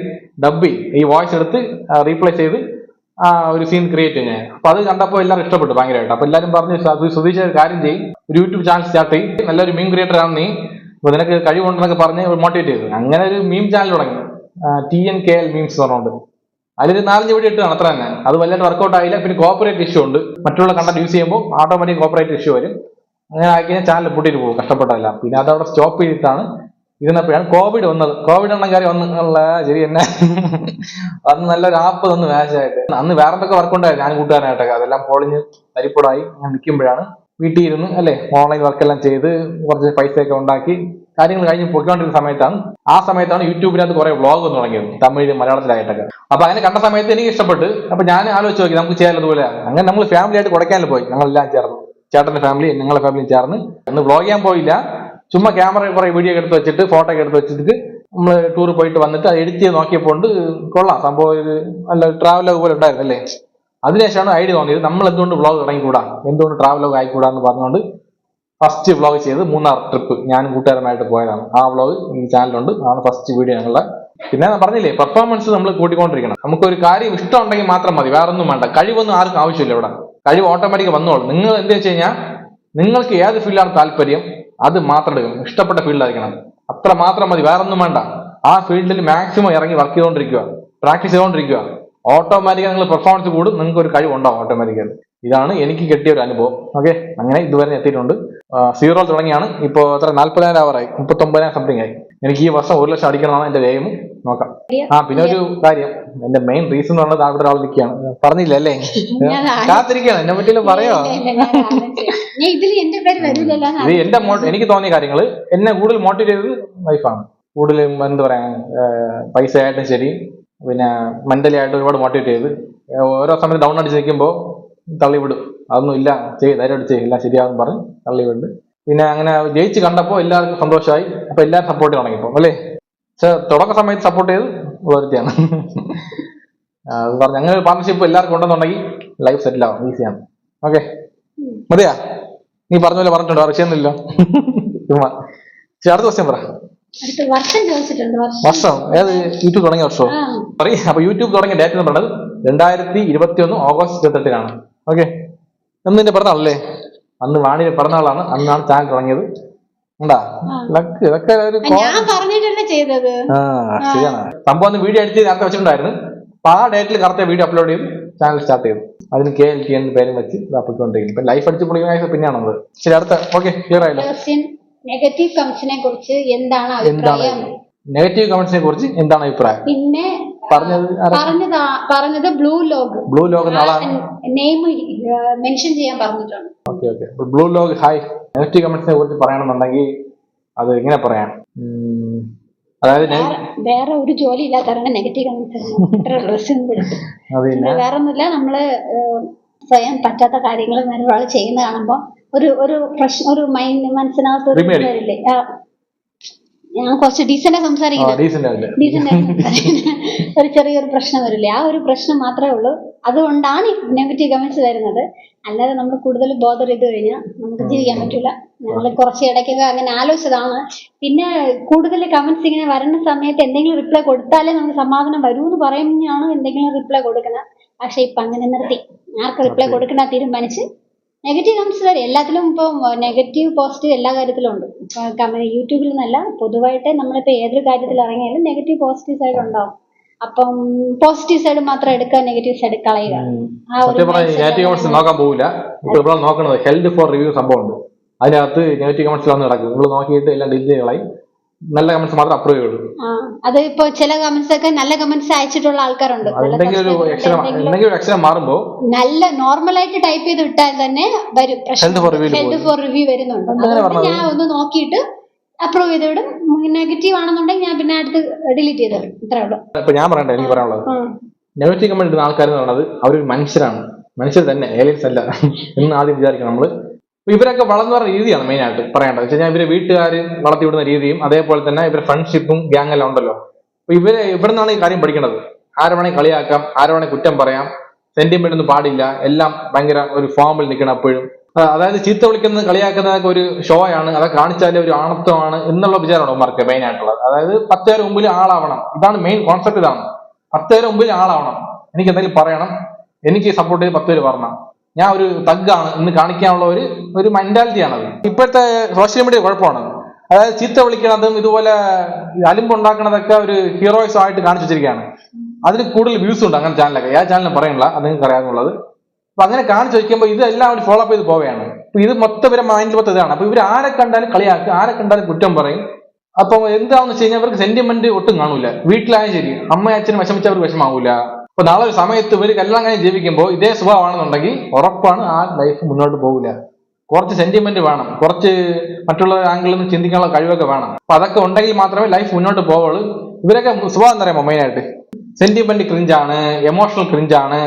Speaker 1: ഡബ് ഈ വോയിസ് എടുത്ത് റീപ്ലേസ് ചെയ്ത് ആ ഒരു സീൻ ക്രിയേറ്റ് ചെയ്യാൻ അപ്പൊ അത് കണ്ടപ്പോൾ എല്ലാവരും ഇഷ്ടപ്പെട്ടു ഭയങ്കരമായിട്ട്. അപ്പൊ എല്ലാവരും പറഞ്ഞു "സ- സുധീഷ് കാര്യം ചെയ്യും. ഒരു യൂട്യൂബ് ചാനൽ സ്റ്റാർട്ട് ചെയ്യും. നല്ലൊരു മീൻ ക്രിയേറ്റർ ആണ് നീ അപ്പൊ നിനക്ക് കഴിവുണ്ടെന്നൊക്കെ പറഞ്ഞ് മോട്ടിവേറ്റ് ചെയ്തു. അങ്ങനെ ഒരു മീം ചാനൽ തുടങ്ങി. T N K L memes പറഞ്ഞുകൊണ്ട്. അതിലൊരു നാലഞ്ച് വീഡിയോ ഇട്ടാണ് അത്ര തന്നെ. അത് വല്ലാണ്ട് വർക്കൗട്ട് ആയില്ല പിന്നെ കോപ്പറേറ്റ് ഇഷ്യൂ ഉണ്ട്. മറ്റുള്ള കണ്ടന്റ് യൂസ് ചെയ്യുമ്പോൾ ഓട്ടോമാറ്റിക് കോപ്പറേറ്റ് ഇഷ്യൂ വരും. അങ്ങനെ ആക്കി കഴിഞ്ഞാൽ ചാനൽ പൊട്ടിയിട്ട് പോകും കഷ്ടപ്പെട്ടല്ല പിന്നെ അത് അവിടെ സ്റ്റോപ്പ് ചെയ്തിട്ടാണ് ഇരുന്നപ്പോഴാണ് കോവിഡ് വന്നത്. കോവിഡ് എണ്ണം കാര്യം വന്ന് ഉള്ള ശരി എന്നെ. അന്ന് നല്ലൊരു ആപ്പ് തന്നു മാച്ചായിട്ട് അന്ന് വേറെ എന്തൊക്കെ വർക്ക് ഉണ്ടായിരുന്നു? ഞാൻ കൂട്ടുകാരനായിട്ടൊക്കെ. അതെല്ലാം പൊളിഞ്ഞ് തരിപ്പടായി. ഞാൻ നിൽക്കുമ്പോഴാണ് വീട്ടിൽ ഇരുന്ന് അല്ലെ? ഓൺലൈൻ വർക്ക് എല്ലാം ചെയ്ത് കുറച്ച് പൈസയൊക്കെ ഉണ്ടാക്കി കാര്യങ്ങൾ കഴിഞ്ഞ് പൊയ്ക്കൊണ്ടിരുന്ന സമയത്താണ്. ആ സമയത്താണ് യൂട്യൂബിനകത്ത് കുറെ വ്ളോഗ് തുടങ്ങിയത് തമിഴ് മലയാളത്തിലായിട്ടൊക്കെ. അപ്പൊ അങ്ങനെ കണ്ട സമയത്ത് എനിക്ക് ഇഷ്ടപ്പെട്ട്. അപ്പൊ ഞാൻ ആലോചിച്ച് നോക്കി നമുക്ക് ചെയ്യാൻ അതുപോലെ അങ്ങനെ നമ്മൾ ഫാമിലി ആയിട്ട് കൊടക്കാനിൽ പോയി. ഞങ്ങളെല്ലാം ചേർന്നു. ചേട്ടന്റെ ഫാമിലി ഞങ്ങളുടെ ഫാമിലിയും ചേർന്ന്. അന്ന് വ്ളോഗ് ചെയ്യാൻ പോയില്ല. ചുമ്മാ ക്യാമറ കുറെ വീഡിയോ എടുത്ത് വെച്ചിട്ട് ഫോട്ടോ ഒക്കെ എടുത്ത് വെച്ചിട്ട് നമ്മൾ ടൂർ പോയിട്ട് വന്നിട്ട് അത് എഡിറ്റ് ചെയ്ത് നോക്കിയപ്പോൾ ഉണ്ട് കൊള്ളാം. സംഭവം ഇത് നല്ല ട്രാവലർ പോലെ ഉണ്ടായിരുന്നു അല്ലേ? അതിനുശേഷമാണ് ഐഡിയ തോന്നിയത് നമ്മൾ എന്തുകൊണ്ട് വ്ളോഗ് തുടങ്ങിക്കൂടാ എന്തുകൊണ്ട് ട്രാവൽ ആയിക്കൂടാ എന്ന് പറഞ്ഞുകൊണ്ട് ഫസ്റ്റ് വ്ളോഗ് ചെയ്ത് മൂന്നാർ ട്രിപ്പ് ഞാനും കൂട്ടുകാരുമായിട്ട് പോയതാണ്. ആ വ്ളോഗ് ചാനലുണ്ട് ആണ് ഫസ്റ്റ് വീഡിയോ ഞങ്ങളുടെ. പിന്നെ പറഞ്ഞില്ലേ പെർഫോമൻസ് നമ്മൾ കൂട്ടിക്കൊണ്ടിരിക്കണം. നമുക്ക് ഒരു കാര്യം ഇഷ്ടം ഉണ്ടെങ്കിൽ മാത്രം മതി വേറെ ഒന്നും വേണ്ട. കഴിവൊന്നും ആർക്കും ആവശ്യമില്ല ഇവിടെ. കഴിവ് ഓട്ടോമാറ്റിക് വന്നോളും. നിങ്ങൾ എന്ത് വെച്ച് കഴിഞ്ഞാൽ നിങ്ങൾക്ക് ഏത് ഫീൽഡാണ് താല്പര്യം അത് മാത്രം എടുക്കണം. ഇഷ്ടപ്പെട്ട ഫീൽഡായിരിക്കണം അത്ര മാത്രം മതി വേറെ ഒന്നും വേണ്ട. ആ ഫീൽഡിൽ മാക്സിമം ഇറങ്ങി വർക്ക് ചെയ്തുകൊണ്ടിരിക്കുക പ്രാക്ടീസ് ചെയ്തുകൊണ്ടിരിക്കുക. ഓട്ടോമാറ്റിക്കായി നിങ്ങൾ പെർഫോമൻസ് കൂടും. നിങ്ങൾക്ക് ഒരു കഴിവുണ്ടാവും ഓട്ടോമാറ്റിക്കായി ഇതാണ് എനിക്ക് കിട്ടിയ ഒരു അനുഭവം. ഓക്കെ അങ്ങനെ ഇതുവരെ എത്തിയിട്ടുണ്ട്. സീറോ തുടങ്ങിയാണ്. ഇപ്പോൾ എത്ര? നാല്പതിനായിരം അവറായി മുപ്പത്തൊമ്പതിനായിരം സംതിങ് ആയി. എനിക്ക് ഈ വർഷം ഒരു ലക്ഷം അടിക്കണമെന്നാണ് എന്റെ വേഗം. നോക്കാം. ആ പിന്നെ ഒരു കാര്യം. എന്റെ മെയിൻ റീസൺ എന്ന് പറഞ്ഞത് അവിടെ ഒരാൾ നിൽക്കുകയാണ്. പറഞ്ഞില്ല അല്ലേ. കാത്തിരിക്കുകയാണ്. എന്നെ പറ്റിയില്ല പറയോ? ഇത് എന്റെ എനിക്ക് തോന്നിയ കാര്യങ്ങൾ. എന്നെ കൂടുതൽ മോട്ടിവേറ്റ് ചെയ്തത് വൈഫാണ് കൂടുതൽ എന്താ പറയാ പൈസ ആയിട്ടും ശരി പിന്നെ മെന്റലി ആയിട്ട് ഒരുപാട് മോട്ടിവേറ്റ് ചെയ്ത്. ഓരോ സമയത്ത് ഡൗൺ അടിച്ച് നിൽക്കുമ്പോൾ തള്ളിവിടും. അതൊന്നും ഇല്ല. ചെയ്ത് ധൈര്യമായിട്ട് അടിച്ച് ഇല്ല ശരിയാകും പറഞ്ഞ് തള്ളിവിടും. പിന്നെ അങ്ങനെ ജയിച്ച് കണ്ടപ്പോൾ എല്ലാവർക്കും സന്തോഷമായി അപ്പൊ എല്ലാവരും സപ്പോർട്ട് തുടങ്ങിയപ്പോൾ അല്ലേ? പക്ഷെ തുടക്ക സമയത്ത് സപ്പോർട്ട് ചെയ്ത് വേർത്തിയാണ് അത് പറഞ്ഞു. അങ്ങനെ ഒരു പാർട്ണർഷിപ്പ് എല്ലാവർക്കും ഉണ്ടെന്നുണ്ടെങ്കിൽ ലൈഫ് സെറ്റിൽ ആവും ഈസിയാണ് ഓക്കെ മതിയാ? നീ പറഞ്ഞ പോലെ പറഞ്ഞിട്ടുണ്ടോ. വേറെ വിഷയമൊന്നുമില്ല ചുമ്മാ. അടുത്ത ക്വസ്റ്റ്യൻ പറ.
Speaker 2: വർഷം
Speaker 1: ഏത് യൂട്യൂബ് തുടങ്ങിയ അപ്പൊ യൂട്യൂബ് തുടങ്ങിയ ഡേറ്റ് എന്ന് പറഞ്ഞത് രണ്ടായിരത്തി ഇരുപത്തി ഒന്ന് ഓഗസ്റ്റ് ഇരുപത്തെട്ടിനാണ്. ഓക്കെ അന്ന് നിന്റെ പിറന്നാളല്ലേ അന്ന് വാണിയുടെ പിറന്നാളാണ്. അന്നാണ് ചാനൽ തുടങ്ങിയത്. ഉണ്ടാ? ലക്ക് ഇതൊക്കെ ഒരു
Speaker 2: ഞാൻ പറഞ്ഞിട്ടല്ലേ ചെയ്തത്.
Speaker 1: ആ ശരിയാണ്. സംഭവം അന്ന് വീഡിയോ എഡിറ്റ് നേരത്തെ വെച്ചിട്ടുണ്ടായിരുന്നു. അപ്പൊ ആ ഡേറ്റിൽ കറക്റ്റ് വീഡിയോ അപ്ലോഡ് ചെയ്ത് ചാനൽ സ്റ്റാർട്ട് ചെയ്തു. അതിന് കെ എൽ ടി എന്ന് പേരും വെച്ച് ഇതാക്കിക്കൊണ്ടിരിക്കും ഇപ്പൊ ലൈഫ് അടിച്ച് പൊളിക്കുന്ന പിന്നെയാണത് ശരി അടുത്ത. ഓക്കെ ക്ലിയർ ആയല്ലോ.
Speaker 2: നെഗറ്റീവ് കമന്റ്സിനെ കുറിച്ച് എന്താണ് അഭിപ്രായം?
Speaker 1: നെഗറ്റീവ് കമന്റ്സിനെ കുറിച്ച് എന്താണ് അഭിപ്രായം?
Speaker 2: പിന്നെ
Speaker 1: പറഞ്ഞത്?
Speaker 2: പറഞ്ഞത് പറഞ്ഞത് ബ്ലൂ ലോഗ്
Speaker 1: ബ്ലൂ ലോഗ് നാളെ
Speaker 2: നെയിം മെൻഷൻ ചെയ്യാൻ പറഞ്ഞിട്ടുണ്ട്.
Speaker 1: Okay okay blue log hi negative കമന്റ്സിനെ കുറിച്ച് പറയണമെന്നുണ്ടെങ്കിൽ അത് എങ്ങനെ പറയാം. അതായത്
Speaker 2: വേറെ- ഒരു ജോലി ഇല്ലാത്തവരാണ് നെഗറ്റീവ് കമന്റ്സ് വേറെ ഒന്നുമില്ല നമ്മൾ സ്വയം പറ്റാത്ത കാര്യങ്ങൾ വേറൊരാൾ ചെയ്യുന്ന കാണുമ്പോ ഒരു ഒരു പ്രശ്നം ഒരു മൈൻഡ് മനസ്സിനകത്ത് ഒരു ഇത്. വരില്ലേ ആ, ഞാൻ കുറച്ച് ഡീസന്റ് സംസാരിക്കുന്നത്
Speaker 1: ഡീസന്റ് ആവില്ല
Speaker 2: ഡീസന്റ് ഒരു ചെറിയൊരു പ്രശ്നം വരില്ലേ? ആ ഒരു പ്രശ്നം മാത്രമേ ഉള്ളൂ. അതുകൊണ്ടാണ് നെഗറ്റീവ് കമന്റ്സ് വരുന്നത്. അല്ലാതെ നമ്മൾ കൂടുതൽ ബോധർ ചെയ്ത് കഴിഞ്ഞാൽ നമുക്ക് ജീവിക്കാൻ പറ്റില്ല നമ്മൾ കുറച്ച് ഇടയ്ക്കൊക്കെ അങ്ങനെ ആലോചിച്ചതാണ്. പിന്നെ കൂടുതൽ കമന്റ്സ് ഇങ്ങനെ വരുന്ന സമയത്ത് എന്തെങ്കിലും റിപ്ലൈ കൊടുത്താലേ നമുക്ക് സമാധാനം വരൂ എന്ന് പറയുന്നതാണ് എന്തെങ്കിലും റിപ്ലൈ കൊടുക്കുന്നത്. പക്ഷെ ഇപ്പൊ അങ്ങനെ നിർത്തി. ആർക്ക് റിപ്ലൈ കൊടുക്കണ്ട തീരുമാനിച്ച് നെഗറ്റീവ് കമൻസ് വരെ എല്ലാത്തിലും ഇപ്പോൾ നെഗറ്റീവ് പോസിറ്റീവ് എല്ലാ കാര്യത്തിലും ഉണ്ട്. ഇപ്പൊ യൂട്യൂബിൽ നിന്നല്ല പൊതുവായിട്ട് നമ്മളിപ്പോൾ ഏതൊരു കാര്യത്തിൽ ഇറങ്ങിയാലും നെഗറ്റീവ് പോസിറ്റീവ് സൈഡ് ഉണ്ടാവും. അപ്പം പോസിറ്റീവ് സൈഡ് മാത്രം എടുക്കുക നെഗറ്റീവ് സൈഡ് കളയുക.
Speaker 1: നെഗറ്റീവ് കമന്റ്സ് നോക്കാൻ പോകില്ല ഇവിടെ നോക്കുന്നത് ഹെൽത്ത് ഫോർ റിവ്യൂ സംഭവമുണ്ട് അതിനകത്ത് നെഗറ്റീവ് കമന്റ്സ് വന്ന് കിടക്കും നിങ്ങൾ നോക്കിയിട്ട് എല്ലാം ഡിലീറ്റ് കളയും. നല്ല കമന്റ്സ് മാത്രം അപ്രൂവ് ചെയ്യുള്ളൂ.
Speaker 2: അത് ഇപ്പൊ ചില കമന്റ്സ് ഒക്കെ നല്ല കമന്റ്സ് അയച്ചിട്ടുള്ള ആൾക്കാരുണ്ട്.
Speaker 1: എന്തെങ്കിലും ഒരു അക്ഷരം
Speaker 2: എന്തെങ്കിലും
Speaker 1: എന്തെങ്കിലും ഒരു അക്ഷരം മാറുമ്പോ
Speaker 2: നല്ല നോർമൽ ആയിട്ട് ടൈപ്പ് ചെയ്ത് വിട്ടാൽ തന്നെ വരും. ഹെൽത്ത്. ഫോർ റിവ്യൂ വരുന്നുണ്ട്? ഞാൻ ഒന്ന് നോക്കിയിട്ട് അപ്രൂവ് ചെയ്ത് വിടും. നെഗറ്റീവ് ആണെന്നുണ്ടെങ്കിൽ ഞാൻ പിന്നെ അടുത്ത് ഡിലീറ്റ് ചെയ്ത് വിടും. ഇത്രേ ഉള്ളൂ.
Speaker 1: ഇപ്പൊ ഞാൻ പറയട്ടെ എനിക്ക് പറയാനുള്ളത്. നെഗറ്റീവ് കമന്റ് ഇടുന്ന ആൾക്കാർ എന്ന് പറയുന്നത് അവരൊരു മനുഷ്യരാണ്. മനുഷ്യർ തന്നെ ഏലിയൻസ് അല്ല. എന്ന് ആദ്യം വിചാരിക്കണം നമ്മൾ. ഇവരൊക്കെ വളർന്നു പറഞ്ഞ രീതിയാണ് മെയിൻ ആയിട്ട് പറയേണ്ടത്. വെച്ച് കഴിഞ്ഞാൽ ഇവരെ വീട്ടുകാർ വളർത്തി വിടുന്ന രീതിയും അതേപോലെ തന്നെ ഇവരുടെ ഫ്രണ്ട്ഷിപ്പും ഗ്യാങ് എല്ലാം ഉണ്ടല്ലോ. അപ്പൊ ഇവരെ ഇവിടെ നിന്നാണ് ഈ കാര്യം പഠിക്കേണ്ടത് ആരെ വേണേ കളിയാക്കാം ആരെ വേണേ കുറ്റം പറയാം സെന്റിമെന്റ് ഒന്നും പാടില്ല എല്ലാം ഭയങ്കര ഒരു ഫോമിൽ നിൽക്കണം എപ്പോഴും അതായത് ചീത്ത വിളിക്കുന്നത് കളിയാക്കുന്നതൊക്കെ ഒരു ഷോ ആണ് അതൊക്കെ കാണിച്ചാലേ ഒരു ആണത്വമാണ് എന്നുള്ള വിചാരമാണ് ഉമ്മർക്ക് മെയിൻ ആയിട്ടുള്ളത്. അതായത് പത്തേര മുമ്പിൽ ആളാവണം. ഇതാണ് മെയിൻ കോൺസെപ്റ്റ് ഇതാണ്. പത്തേര മുമ്പിൽ ആളാവണം. എനിക്ക് എന്തെങ്കിലും പറയണം. എനിക്ക് സപ്പോർട്ട് ചെയ്ത് പത്ത് പേര് പറയണം ഞാൻ ഒരു തഗ്ഗാണ് ഇന്ന് കാണിക്കാനുള്ള ഒരു ഒരു മെന്റാലിറ്റിയാണത് ഇപ്പോഴത്തെ സോഷ്യൽ മീഡിയ കുഴപ്പമാണ്. അതായത് ചീത്ത വിളിക്കണതും ഇതുപോലെ അലിമ്പുണ്ടാക്കണതൊക്കെ ഒരു ഹീറോയിസം ആയിട്ട് കാണിച്ചു വെച്ചിരിക്കുകയാണ്. അതിന് കൂടുതൽ വ്യൂസ് ഉണ്ട് അങ്ങനെ ചാനലൊക്കെ ആ ചാനലിന് പറയണില്ല. അത് നിങ്ങൾക്ക് അറിയാവുന്നത് അപ്പൊ അങ്ങനെ കാണിച്ചു വെക്കുമ്പോൾ ഇതെല്ലാം അവർ ഫോളോ അപ്പ് ചെയ്ത് പോവുകയാണ്. അപ്പൊ ഇത് മൊത്തം ഇവരെ മൈൻഡിൽ മൊത്തം ഇതാണ്. അപ്പൊ ഇവർ ആരെ കണ്ടാലും കളിയാക്കും ആരെ കണ്ടാലും കുറ്റം പറയും. അപ്പൊ എന്താണെന്ന് വെച്ച് കഴിഞ്ഞാൽ അവർക്ക് സെന്റിമെന്റ് ഒട്ടും കാണൂല. വീട്ടിലായാലും ശരി. അമ്മ അച്ഛനും വിഷമിച്ച അവർക്ക് വിഷമാവൂല അപ്പൊ നാളെ ഒരു സമയത്ത് ഇവർ എല്ലാം കഴിഞ്ഞ് ജീവിക്കുമ്പോൾ ഇതേ സ്വഭാവമാണെന്നുണ്ടെങ്കിൽ ഉറപ്പാണ് ആ ലൈഫ് മുന്നോട്ട് പോകില്ല കുറച്ച് സെന്റിമെന്റ് വേണം. കുറച്ച് മറ്റുള്ള ആംഗിളിൽ നിന്ന് ചിന്തിക്കാനുള്ള കഴിവൊക്കെ വേണം. അപ്പൊ അതൊക്കെ ഉണ്ടെങ്കിൽ മാത്രമേ ലൈഫ് മുന്നോട്ട് പോവുള്ളൂ. ഇവരൊക്കെ സ്വഭാവം എന്ന് പറയുമ്പോൾ മെയിനായിട്ട് സെന്റിമെന്റ് ക്രിഞ്ചാണ് എമോഷണൽ ക്രിഞ്ചാണ്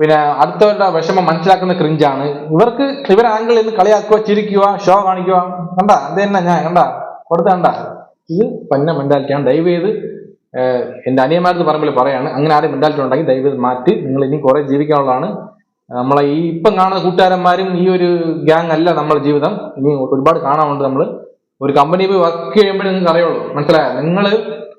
Speaker 1: പിന്നെ അടുത്തവരുടെ വിഷമം മനസ്സിലാക്കുന്ന ക്രിഞ്ചാണ് ഇവർക്ക് ഇവരെ ആംഗിളിൽ നിന്ന് കളിയാക്കുക ചിരിക്കുക ഷോ കാണിക്കുക. കണ്ട? അത് തന്നെ ഞാൻ കണ്ട? കൊടുത്ത കണ്ട? ഇത് പന്ന മെന്റാലിറ്റിയാണ് ദയവ് ചെയ്ത് എന്റെ അനിയന്മാരത് പറയുമ്പോൾ പറയാണ് അങ്ങനെ ആരും മെന്റാലിറ്റി ഉണ്ടെങ്കിൽ ദയവ് മാറ്റി നിങ്ങൾ ഇനി കുറെ ജീവിക്കാനുള്ളതാണ്. നമ്മളെ ഈ ഇപ്പം കാണുന്ന കൂട്ടുകാരന്മാരും ഈ ഒരു ഗ്യാങ് അല്ല നമ്മുടെ ജീവിതം. ഇനി ഒരുപാട് കാണാനുണ്ട് നമ്മൾ ഒരു കമ്പനി പോയി വർക്ക് ചെയ്യുമ്പോഴേ നിങ്ങൾക്ക് അറിയുള്ളൂ. മനസ്സിലായോ? നിങ്ങൾ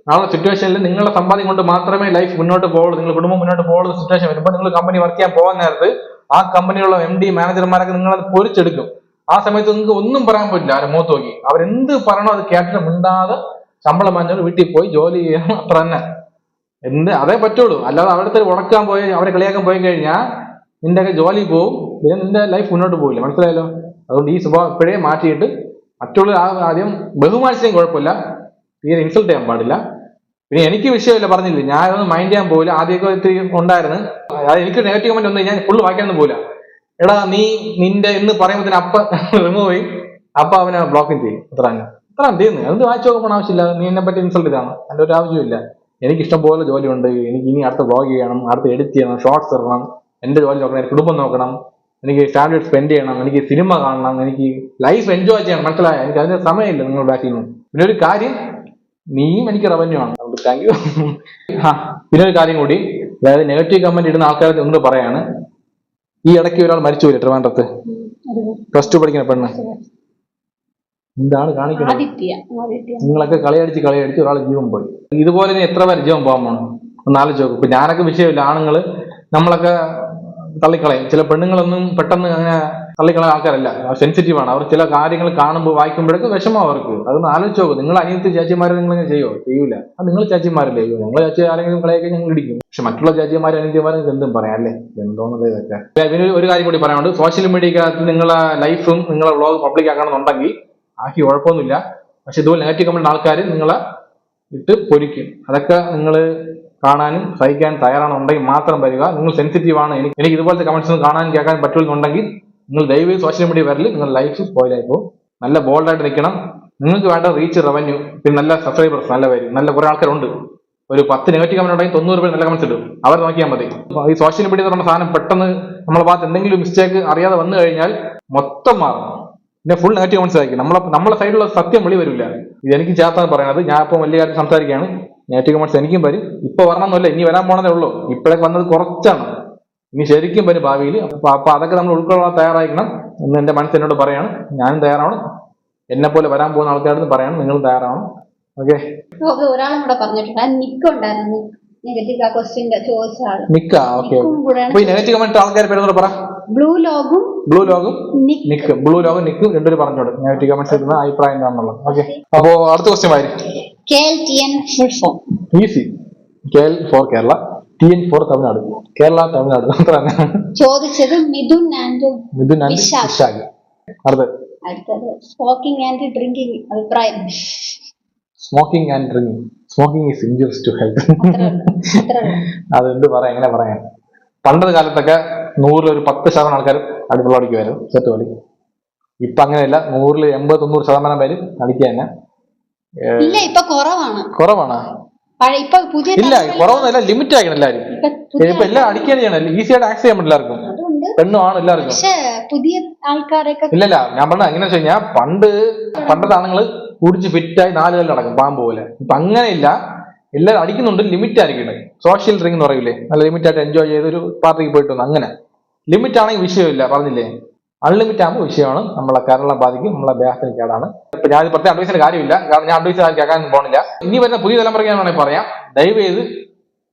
Speaker 1: നാളെ സിറ്റുവേഷനിൽ നിങ്ങളുടെ സമ്പാദ്യം കൊണ്ട് മാത്രമേ ലൈഫ് മുന്നോട്ട് പോകുള്ളൂ നിങ്ങൾ കുടുംബം മുന്നോട്ട് പോകുന്ന സിറ്റുവേഷൻ വരുമ്പോൾ നിങ്ങൾ കമ്പനി വർക്ക് ചെയ്യാൻ പോകാൻ നേരത്ത് ആ കമ്പനിയുള്ള എം ഡി മാനേജർമാരൊക്കെ നിങ്ങളത് പൊരിച്ചെടുക്കും. ആ സമയത്ത് നിങ്ങൾക്ക് ഒന്നും പറയാൻ പറ്റില്ല. അവരെ മുഖത്ത് നോക്കി. അവരെന്ത് പറയണോ അത് കേട്ടിട്ട് മിണ്ടാതെ ശമ്പളം വാങ്ങിച്ചവർ വീട്ടിൽ പോയി ജോലി ചെയ്യണം അത്ര തന്നെ. എന്ത്? അതേ പറ്റുള്ളൂ. അല്ലാതെ അവിടുത്തെ ഉണക്കാൻ പോയി അവരെ കളിയാക്കാൻ പോയി കഴിഞ്ഞാൽ നിന്റെ ഒക്കെ ജോലി പോവും. പിന്നെ നിന്റെ ലൈഫ് മുന്നോട്ട് പോവില്ല? മനസ്സിലായല്ലോ? അതുകൊണ്ട് ഈ സ്വഭാവം ഇപ്പോഴേ മാറ്റിയിട്ട് മറ്റുള്ള ആദ്യം ബഹുമാനിച്ചാലും കുഴപ്പമില്ല. തീരെ ഇൻസൾട്ട് ചെയ്യാൻ പാടില്ല. പിന്നെ എനിക്ക് വിഷയമില്ല പറഞ്ഞില്ല? ഞാൻ അതൊന്നും മൈൻഡ് ചെയ്യാൻ പോകില്ല ആദ്യമൊക്കെ ഇത്തിരി ഉണ്ടായിരുന്നു. അതായത് എനിക്ക് നെഗറ്റീവ് കമന്റ് ഒന്നും ഞാൻ ഫുള്ള് വായിക്കാനൊന്നും പോകില്ല എടാ നീ നിന്റെ എന്ന് പറയുമ്പോൾ അപ്പ റിമൂവ് ചെയ്യും അപ്പം അവനെ ബ്ലോക്കിങ് ചെയ്യും. അത്ര തന്നെ അത്ര എന്ത് ചെയ്യുന്നു? അത് വായിച്ചു നോക്കണ ആവശ്യമില്ല. നീ എന്നെ പറ്റി ഇൻസൾട്ട് ചെയ്താണ് എന്റെ ഒരു ആവശ്യമില്ല എനിക്ക് ഇഷ്ടം പോലെ ജോലിയുണ്ട്. എനിക്ക് ഇനി അടുത്ത ബ്ലോഗ് ചെയ്യണം. അടുത്ത് എഡിറ്റ് ചെയ്യണം. ഷോർട്സ് ഇടണം. എന്റെ ജോലി നോക്കണം. എന്റെ കുടുംബം നോക്കണം. എനിക്ക് ഫാമിലി സ്പെൻഡ് ചെയ്യണം. എനിക്ക് സിനിമ കാണണം. എനിക്ക് ലൈഫ് എൻജോയ് ചെയ്യണം. മനസ്സിലായ? എനിക്ക് അതിന് സമയമില്ല നിങ്ങൾ ബാക്കിൽ നിന്ന്. പിന്നെ ഒരു കാര്യം നീയും എനിക്ക് റവന്യൂ ആണ്. അതുകൊണ്ട് താങ്ക് യു ആ പിന്നെ ഒരു കാര്യം കൂടി. അതായത് നെഗറ്റീവ് കമന്റ് ഇടുന്ന ആൾക്കാരെ നിങ്ങൾ പറയാണ്? ഈ ഇടയ്ക്ക് ഒരാൾ മരിച്ചു പോയി. ട്രിവാൻഡ്രത്ത് പ്ലസ് ടു പഠിക്കുന്ന പെണ്ണ്. എന്താണ് കാണിക്കുന്നത്.
Speaker 2: ആദിത്യ ആദിത്യ.
Speaker 1: നിങ്ങളൊക്കെ കളിയടിച്ച് കളിയടിച്ച് ഒരാൾ ജീവൻ പോയി. ഇതുപോലെ ഇനി എത്ര പേര് ജീവൻ പോകാൻ പോകണം ഒന്ന് ആലോചിച്ച് നോക്കും. ഇപ്പൊ ഞാനൊക്കെ വിഷയമില്ല. ആണുങ്ങൾ നമ്മളൊക്കെ തള്ളിക്കളയും. ചില പെണ്ണുങ്ങളൊന്നും പെട്ടെന്ന് അങ്ങനെ തള്ളിക്കളയ ആൾക്കാരല്ല. സെൻസിറ്റീവ് ആണ്. അവർ ചില കാര്യങ്ങൾ കാണുമ്പോൾ വായിക്കുമ്പോഴൊക്കെ വിഷമം അവർക്ക്. അതൊന്ന് ആലോചിച്ച് നോക്കും. നിങ്ങൾ അനിയത്തി ചാച്ചിമാരെ നിങ്ങൾ ഇങ്ങനെ ചെയ്യോ ചെയ്യൂല. അത് നിങ്ങൾ ചാച്ചിമാരല്ലേ ചെയ്യൂ നിങ്ങൾ ചാച്ചി ആരെങ്കിലും കളയൊക്കെ ഞങ്ങൾ ഇടിക്കും. പക്ഷെ മറ്റുള്ള ചേച്ചിമാരും അനിയത്തിമാരും എന്തും പറയാം അല്ലേ? എന്തോന്നുള്ളത് ഇതൊക്കെ. പിന്നെ ഒരു കാര്യം കൂടി പറയാനുണ്ട്. സോഷ്യൽ മീഡിയക്കകത്ത് നിങ്ങളെ ലൈഫും നിങ്ങളെ വ്ളോഗ് പബ്ലിക് ആക്കണമെന്നുണ്ടെങ്കിൽ ആക്കി കുഴപ്പമൊന്നുമില്ല. പക്ഷെ ഇതുപോലെ നെഗറ്റീവ് കമന്റ് ആൾക്കാർ നിങ്ങളെ ഇട്ട് പൊരിക്കും. അതൊക്കെ നിങ്ങൾ കാണാനും സഹിക്കാൻ തയ്യാറാണെന്നുണ്ടെങ്കിൽ മാത്രം വരിക. നിങ്ങൾ സെൻസിറ്റീവ് ആണ്. എനിക്ക് എനിക്ക് ഇതുപോലത്തെ കമന്റ്സ് ഒന്നും കാണാൻ കേൾക്കാൻ പറ്റുമെന്നുണ്ടെങ്കിൽ നിങ്ങൾ ദയവായി സോഷ്യൽ മീഡിയ വരൽ നിങ്ങൾ ലൈഫ് സ്പോയിൽ പോകും. നല്ല ബോൾഡായിട്ട് നിൽക്കണം. നിങ്ങൾക്ക് വേണ്ട റീച്ച് റവന്യൂ പിന്നെ നല്ല സബ്സ്ക്രൈബേഴ്സ് നല്ല പേര്. നല്ല കുറെ ആൾക്കാരുണ്ട്. ഒരു പത്ത് നെഗറ്റീവ് കമന്റ് ഉണ്ടെങ്കിൽ തൊണ്ണൂറ് പേര് നല്ല കമന്റ്സ് ഇടും. അവർ നോക്കിയാൽ മതി. ഈ സോഷ്യൽ മീഡിയ എന്ന് പറഞ്ഞ സാധനം പെട്ടെന്ന് നമ്മളെ ഭാഗത്ത് എന്തെങ്കിലും മിസ്റ്റേക്ക് അറിയാതെ വന്നു കഴിഞ്ഞാൽ മൊത്തം മാറും. പിന്നെ ഫുൾ നെഗറ്റീവ് മനസ്സിലാക്കി ആയിരിക്കും. നമ്മളെ നമ്മളെ സൈഡിലുള്ള സത്യം വെളി വരില്ല ഇത് എനിക്ക് ചേർത്താണ് പറയുന്നത് ഞാൻ ഇപ്പം വലിയ കാര്യം സംസാരിക്കുകയാണ്. നെഗറ്റീവ് കമന്റ്സ് എനിക്കും വരും. ഇപ്പൊ വരണമെന്നല്ല ഇനി വരാൻ പോണതേ ഉള്ളൂ. ഇപ്പോഴേക്ക് വന്നത് കുറച്ചാണ്. ഇനി ശരിക്കും വരും ഭാവിയിൽ. അപ്പൊ അപ്പൊ അതൊക്കെ നമ്മൾ ഉൾക്കൊള്ളാൻ തയ്യാറായിരിക്കണം എന്ന് എന്റെ മനസ്സ് എന്നോട് പറയാണ്. ഞാനും തയ്യാറാവണം. എന്നെ പോലെ വരാൻ പോകുന്ന ആൾക്കാരോട് പറയണം. നിങ്ങൾ തയ്യാറാവണം. ഓക്കെ?
Speaker 2: ഒരാളും കൂടെ പറഞ്ഞിട്ടുണ്ട്. നിക്ക് ഉണ്ടായിരുന്നു. നെഗറ്റീവ് ആ ചോദിച്ച
Speaker 1: നിക്ക ഓക്കെ നെഗറ്റീവ് കമന്റ് ആൾക്കാർ പറ.
Speaker 2: ബ്ലൂ ലോഗും
Speaker 1: ബ്ലൂ ലോഗും
Speaker 2: നിക്ക്
Speaker 1: ബ്ലൂ ലോഗും നിക്കും രണ്ടുപേരും പറഞ്ഞോട് നെഗറ്റീവ് കമന്റ്സ് ഇടുന്ന അഭിപ്രായം എന്താണെന്നുള്ളത്. ഓക്കെ അപ്പോ അടുത്ത ക്വസ്റ്റ്യൻ ആയിരിക്കും easy K L for Kerala T N for Tamil Nadu Kerala Tamil Nadu അത്ര തന്നെ.
Speaker 2: ചോദിച്ചത് മിഥുൻ ആൻഡ്
Speaker 1: മിഥുൻ ആൻഡ്
Speaker 2: വിശാഖ്.
Speaker 1: അടുത്തത്. അടുത്ത്
Speaker 2: അടുത്തത് സ്മോക്കിംഗ് ആൻഡ് ഡ്രിങ്കിങ് അഭിപ്രായം.
Speaker 1: Smoking and drinking smoking is injurious to health. അതെന്ത് പറയാം എങ്ങനെ പറയാം. പണ്ടത്തെ കാലത്തൊക്കെ നൂറിൽ ഒരു പത്ത് ശതമാനം ആൾക്കാർ അടുപ്പുള്ള അടിക്കുമായിരുന്നു സെറ്റ് കളി ഇപ്പൊ അങ്ങനെയല്ല നൂറിൽ എൺപത് തൊണ്ണൂറ് ശതമാനം പേര് കളിക്കുക തന്നെ.
Speaker 2: ഇല്ല ഇപ്പൊ കുറവാണ്.
Speaker 1: ഇല്ല കുറവൊന്നുമില്ല ലിമിറ്റ് ആക്കണം എല്ലാവരും
Speaker 2: ഇപ്പൊ
Speaker 1: എല്ലാം അടിക്കുകയാണ് ചെയ്യണം ഈസി ആയിട്ട് ആക്സസ് ചെയ്യാൻ പറ്റില്ല എല്ലാവർക്കും. പെണ്ണും ആണ് എല്ലാവർക്കും.
Speaker 2: ഇല്ല പുതിയ ആൾക്കാരൊക്കെ
Speaker 1: ഇല്ലല്ല ഞാൻ പറഞ്ഞ എങ്ങനെയാ വെച്ച് കഴിഞ്ഞാൽ പണ്ട് പണ്ടത്തെ ആണുങ്ങൾ കുടിച്ച് ഫിറ്റായി നാല് കല്ല് നടക്കും പാമ്പ് പോലെ. ഇപ്പൊ അങ്ങനെയില്ല. എല്ലാവരും അടിക്കുന്നുണ്ട് ലിമിറ്റ് ആയിരിക്കും സോഷ്യൽ ഡ്രിങ്ക് എന്ന് പറയില്ലേ നല്ല ലിമിറ്റ് ആയിട്ട് എൻജോയ് ചെയ്ത് ഒരു പാർട്ടിക്ക് പോയിട്ട് വന്നു അങ്ങനെ. ലിമിറ്റ് ആണെങ്കിൽ വിഷയമില്ല പറഞ്ഞില്ലേ? അൺലിമിറ്റ് ആകുമ്പോൾ വിഷയമാണ്. നമ്മളെ കേരളം ബാധിക്കും നമ്മളെ ദേഹത്തിന് കേടാണ്. ഇപ്പൊ ഞാൻ പ്രത്യേക അഡ്വൈസിന്റെ കാര്യമില്ല. കാരണം ഞാൻ അഡ്വൈസ് കേൾക്കാൻ പോണില്ല. ഇനി വരുന്ന പുതിയ തലമുറയ്ക്ക് ഞാൻ പറയാം. ദയവ് ചെയ്ത്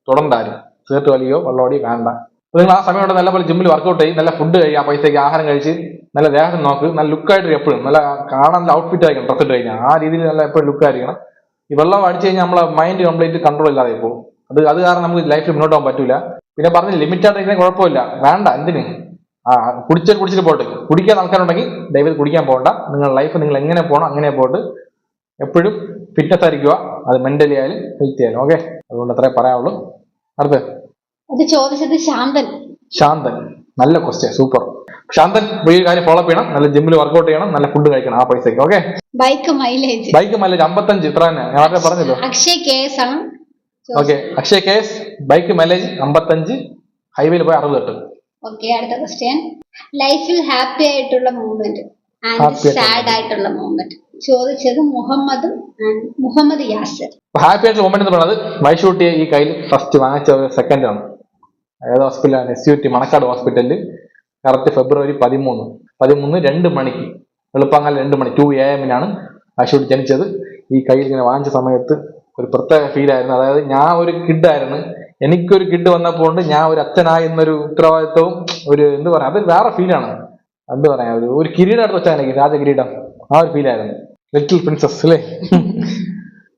Speaker 1: തുടർന്നാരും സീർട്ട് വലിയോ വെള്ളോടിയോ വേണ്ട. നിങ്ങൾ ആ സമയം കൊണ്ട് നല്ലപോലെ ജിമ്മിൽ വർക്കൗട്ട് ചെയ്യും നല്ല ഫുഡ് ആ പൈസയ്ക്ക് ആഹാരം കഴിച്ച് നല്ല ദേഹം നോക്ക് നല്ല ലുക്കായിട്ട് എപ്പോഴും. നല്ല കാണാൻ നല്ല ഔട്ട്ഫിറ്റ് ആയിരിക്കണം ഡ്രസ് ഇട്ട് കഴിഞ്ഞാൽ. ആ രീതിയിൽ നല്ല എപ്പോഴും ലുക്ക് ആയിരിക്കണം. ഈ വെള്ളം അടിച്ചു കഴിഞ്ഞാൽ നമ്മളെ മൈൻഡ് കംപ്ലീറ്റ് കൺട്രോൾ ഇല്ലാതെ പോകും. അത് അത് കാരണം നമുക്ക് ലൈഫിൽ മുന്നോട്ട് പോകാൻ പറ്റൂല. പിന്നെ പറഞ്ഞ ലിമിറ്റ് ആയിട്ട് കുഴപ്പമില്ല. വേണ്ട എന്തിന്? ആ കുടിച്ചിട്ട് കുടിച്ചിട്ട് പോട്ടെ കുടിക്കാൻ ആൾക്കാരുണ്ടെങ്കിൽ ദയവ് കുടിക്കാൻ പോകണ്ട. നിങ്ങളുടെ ലൈഫ് നിങ്ങൾ എങ്ങനെ പോകണം അങ്ങനെ പോയിട്ട് എപ്പോഴും ഫിറ്റ്നസ് ആയിരിക്കുക. അത് മെന്റലി ആയാലും ഹെൽത്തി ആയാലും ഓക്കെ അതുകൊണ്ട് അത്രേ പറയാവുള്ളൂ. അടുത്ത്
Speaker 2: അത് ചോദിച്ചത് ശാന്തൻ.
Speaker 1: ശാന്തൻ. നല്ല ക്വസ്റ്റ്യൻ സൂപ്പർ ശാന്തൻ ഈ കാര്യം ഫോളോ ചെയ്യണം. നല്ല ജിമ്മിൽ വർക്ക്ഔട്ട് ചെയ്യണം. നല്ല ഫുഡ് കഴിക്കണം ആ പൈസക്ക് okay
Speaker 2: bike mileage
Speaker 1: bike mileage അമ്പത്തഞ്ച് ഇത്ര തന്നെ ഞാൻ പറഞ്ഞല്ലോ?
Speaker 2: അക്ഷയ് കേസ് ആണ്
Speaker 1: okay Akshay case bike mileage അമ്പത്തഞ്ച് ഹൈവേയിൽ പോയി അറുപത് എട്ട്.
Speaker 2: ഓക്കെ അടുത്ത ക്വസ്റ്റ്യൻ ലൈഫിൽ ഹാപ്പി ആയിട്ടുള്ള മൂവ്മെന്റ് ആൻഡ് സാഡ് ആയിട്ടുള്ള മൂമെന്റ് ചോദിച്ചത് മുഹമ്മദ് മുഹമ്മദ് യാസർ.
Speaker 1: ഹാപ്പി ആയിട്ടുള്ള മൂവ്മെന്റ് എന്ന് പറയുന്നത് വൈഷൂട്ടി ഈ കയ്യിൽ ഫസ്റ്റ് വാങ്ങിച്ച ഒരു സെക്കൻഡ് ആണ്. ഏത് ഹോസ്പിറ്റലാണ് എസ് യു ടി മണക്കാട് ഹോസ്പിറ്റലിൽ കറക്റ്റ് ഫെബ്രുവരി പതിമൂന്ന്. പതിമൂന്ന് രണ്ട് മണിക്ക് എളുപ്പങ്ങാൽ രണ്ട് മണി ടു എ എമ്മിനാണ് വൈഷൂട്ടി ജനിച്ചത്. ഈ കയ്യിൽ ഇങ്ങനെ വാങ്ങിച്ച സമയത്ത് ഒരു പ്രത്യേക ഫീൽ ആയിരുന്നു. അതായത് ഞാൻ ഒരു കിഡായിരുന്നു എനിക്കൊരു കിഡ് വന്നപ്പോൾ ഞാൻ ഒരു അച്ഛനായി എന്നൊരു ഉത്തരവാദിത്വവും ഒരു എന്ത് പറയാ അത് വേറെ ഫീലാണ് എന്ത് പറയാ ഒരു ഒരു കിരീടം എടുത്ത് വെച്ചാൽ എനിക്ക് രാജകിരീടം. ആ ഒരു ഫീലായിരുന്നു ലിറ്റിൽ പ്രിൻസസ് അല്ലേ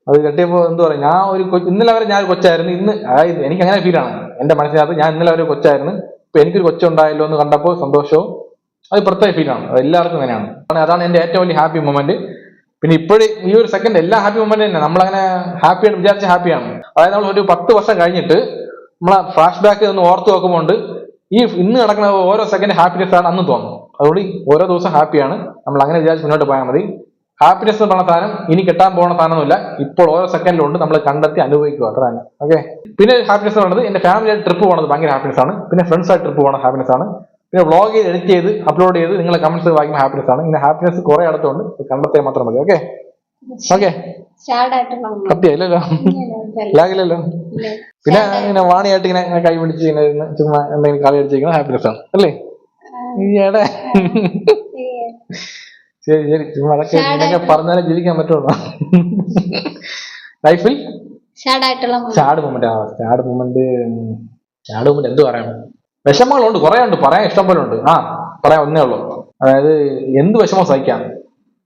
Speaker 1: അത് കെട്ടിയപ്പോ എന്ത് പറയാ ഞാൻ ഒരു ഇന്നലെ വരെ ഞാൻ ഒരു കൊച്ചായിരുന്നു. ഇന്ന് അതായത് എനിക്ക് അങ്ങനെ ഫീലാണ് എന്റെ മനസ്സിനകത്ത് ഞാൻ ഇന്നലെ ഒരു കൊച്ചായിരുന്നു. ഇപ്പൊ എനിക്കൊരു കൊച്ചുണ്ടായല്ലോ എന്ന് കണ്ടപ്പോൾ സന്തോഷവും അത് പ്രത്യേക ഫീലാണ് എല്ലാവർക്കും അങ്ങനെയാണ്. അതാണ് എന്റെ ഏറ്റവും വലിയ ഹാപ്പി മൊമെന്റ് പിന്നെ ഇപ്പോഴും ഈ ഒരു സെക്കൻഡ് എല്ലാ ഹാപ്പി മൊമെന്റ് തന്നെ. നമ്മളങ്ങനെ ഹാപ്പി ആയിട്ട് വിചാരിച്ച ഹാപ്പിയാണ് അതായത് നമ്മൾ ഒരു പത്ത് വർഷം കഴിഞ്ഞിട്ട് നമ്മളെ ഫ്ലാഷ് ബാക്ക് ഒന്ന് ഓർത്ത് നോക്കുമ്പോൾ ഈ ഇന്ന് നടക്കുന്ന ഓരോ സെക്കൻഡ് ഹാപ്പിനെസ് ആണ് അന്ന് തോന്നും. അതുകൊണ്ട് ഓരോ ദിവസം ഹാപ്പിയാണ് നമ്മൾ അങ്ങനെ വിചാരിച്ച് മുന്നോട്ട് പോയാൽ മതി. ഹാപ്പിനെസ് എന്ന് പറഞ്ഞ സാധനം ഇനി കിട്ടാൻ പോകുന്ന സാധനമൊന്നുമില്ല. ഇപ്പോൾ ഓരോ സെക്കൻഡിലുണ്ട് നമ്മൾ കണ്ടെത്തി അനുഭവിക്കുക. അത്ര തന്നെ. ഓക്കെ പിന്നെ ഹാപ്പിനെസ് എന്ന് പറയുന്നത് എന്റെ ഫാമിലി ആയിട്ട് ട്രിപ്പ് പോകുന്നത് ഭയങ്കര ഹാപ്പിനെസ് ആണ്. പിന്നെ ഫ്രണ്ട്സ് ആയിട്ട് ട്രിപ്പ് പോകുന്ന ഹാപ്പിനെസ് ആണ്. പിന്നെ വ്ളോഗ് എഡിറ്റ് ചെയ്ത് അപ്ലോഡ് ചെയ്ത് നിങ്ങളെ കമന്റ്സ് വായിക്കുന്ന ഹാപ്പിനെസ് ആണ്. ഇങ്ങനെ ഹാപ്പിനെസ് കുറെ അടുത്തുണ്ട്. കണ്ടെത്തിയാൽ മാത്രം മതി ഓക്കെ ഓക്കെ
Speaker 2: കത്തിയല്ലോ
Speaker 1: ലാഗില്ലല്ലോ? പിന്നെ ഇങ്ങനെ വാണിയായിട്ട് ഇങ്ങനെ കൈ പിടിച്ച് ഇങ്ങനെ ചുമ്മാ എന്തെങ്കിലും കളി അടിച്ചിരിക്കുന്ന ഹാപ്പിനെസ് ആണ് അല്ലേ? ഈയടെ. ശരി ശരി. ചുമ്മാ അതൊക്കെ ഇതൊക്കെ പറഞ്ഞാലേ ജീവിക്കാൻ പറ്റുള്ളൂ. ലൈഫിൽ
Speaker 2: സാഡ്.
Speaker 1: ചാട് മൂമെന്റ് ആ ചാട് മൂമെന്റ് ചാട് മൂമെന്റ് എന്ത് പറയണം വിഷമങ്ങളുണ്ട് കുറെ ഉണ്ട് പറയാൻ ഇഷ്ടം പോലെ ഉണ്ട് ആ പറയാൻ ഒന്നേ ഉള്ളൂ. അതായത് എന്ത് വിഷമം സഹിക്കാം.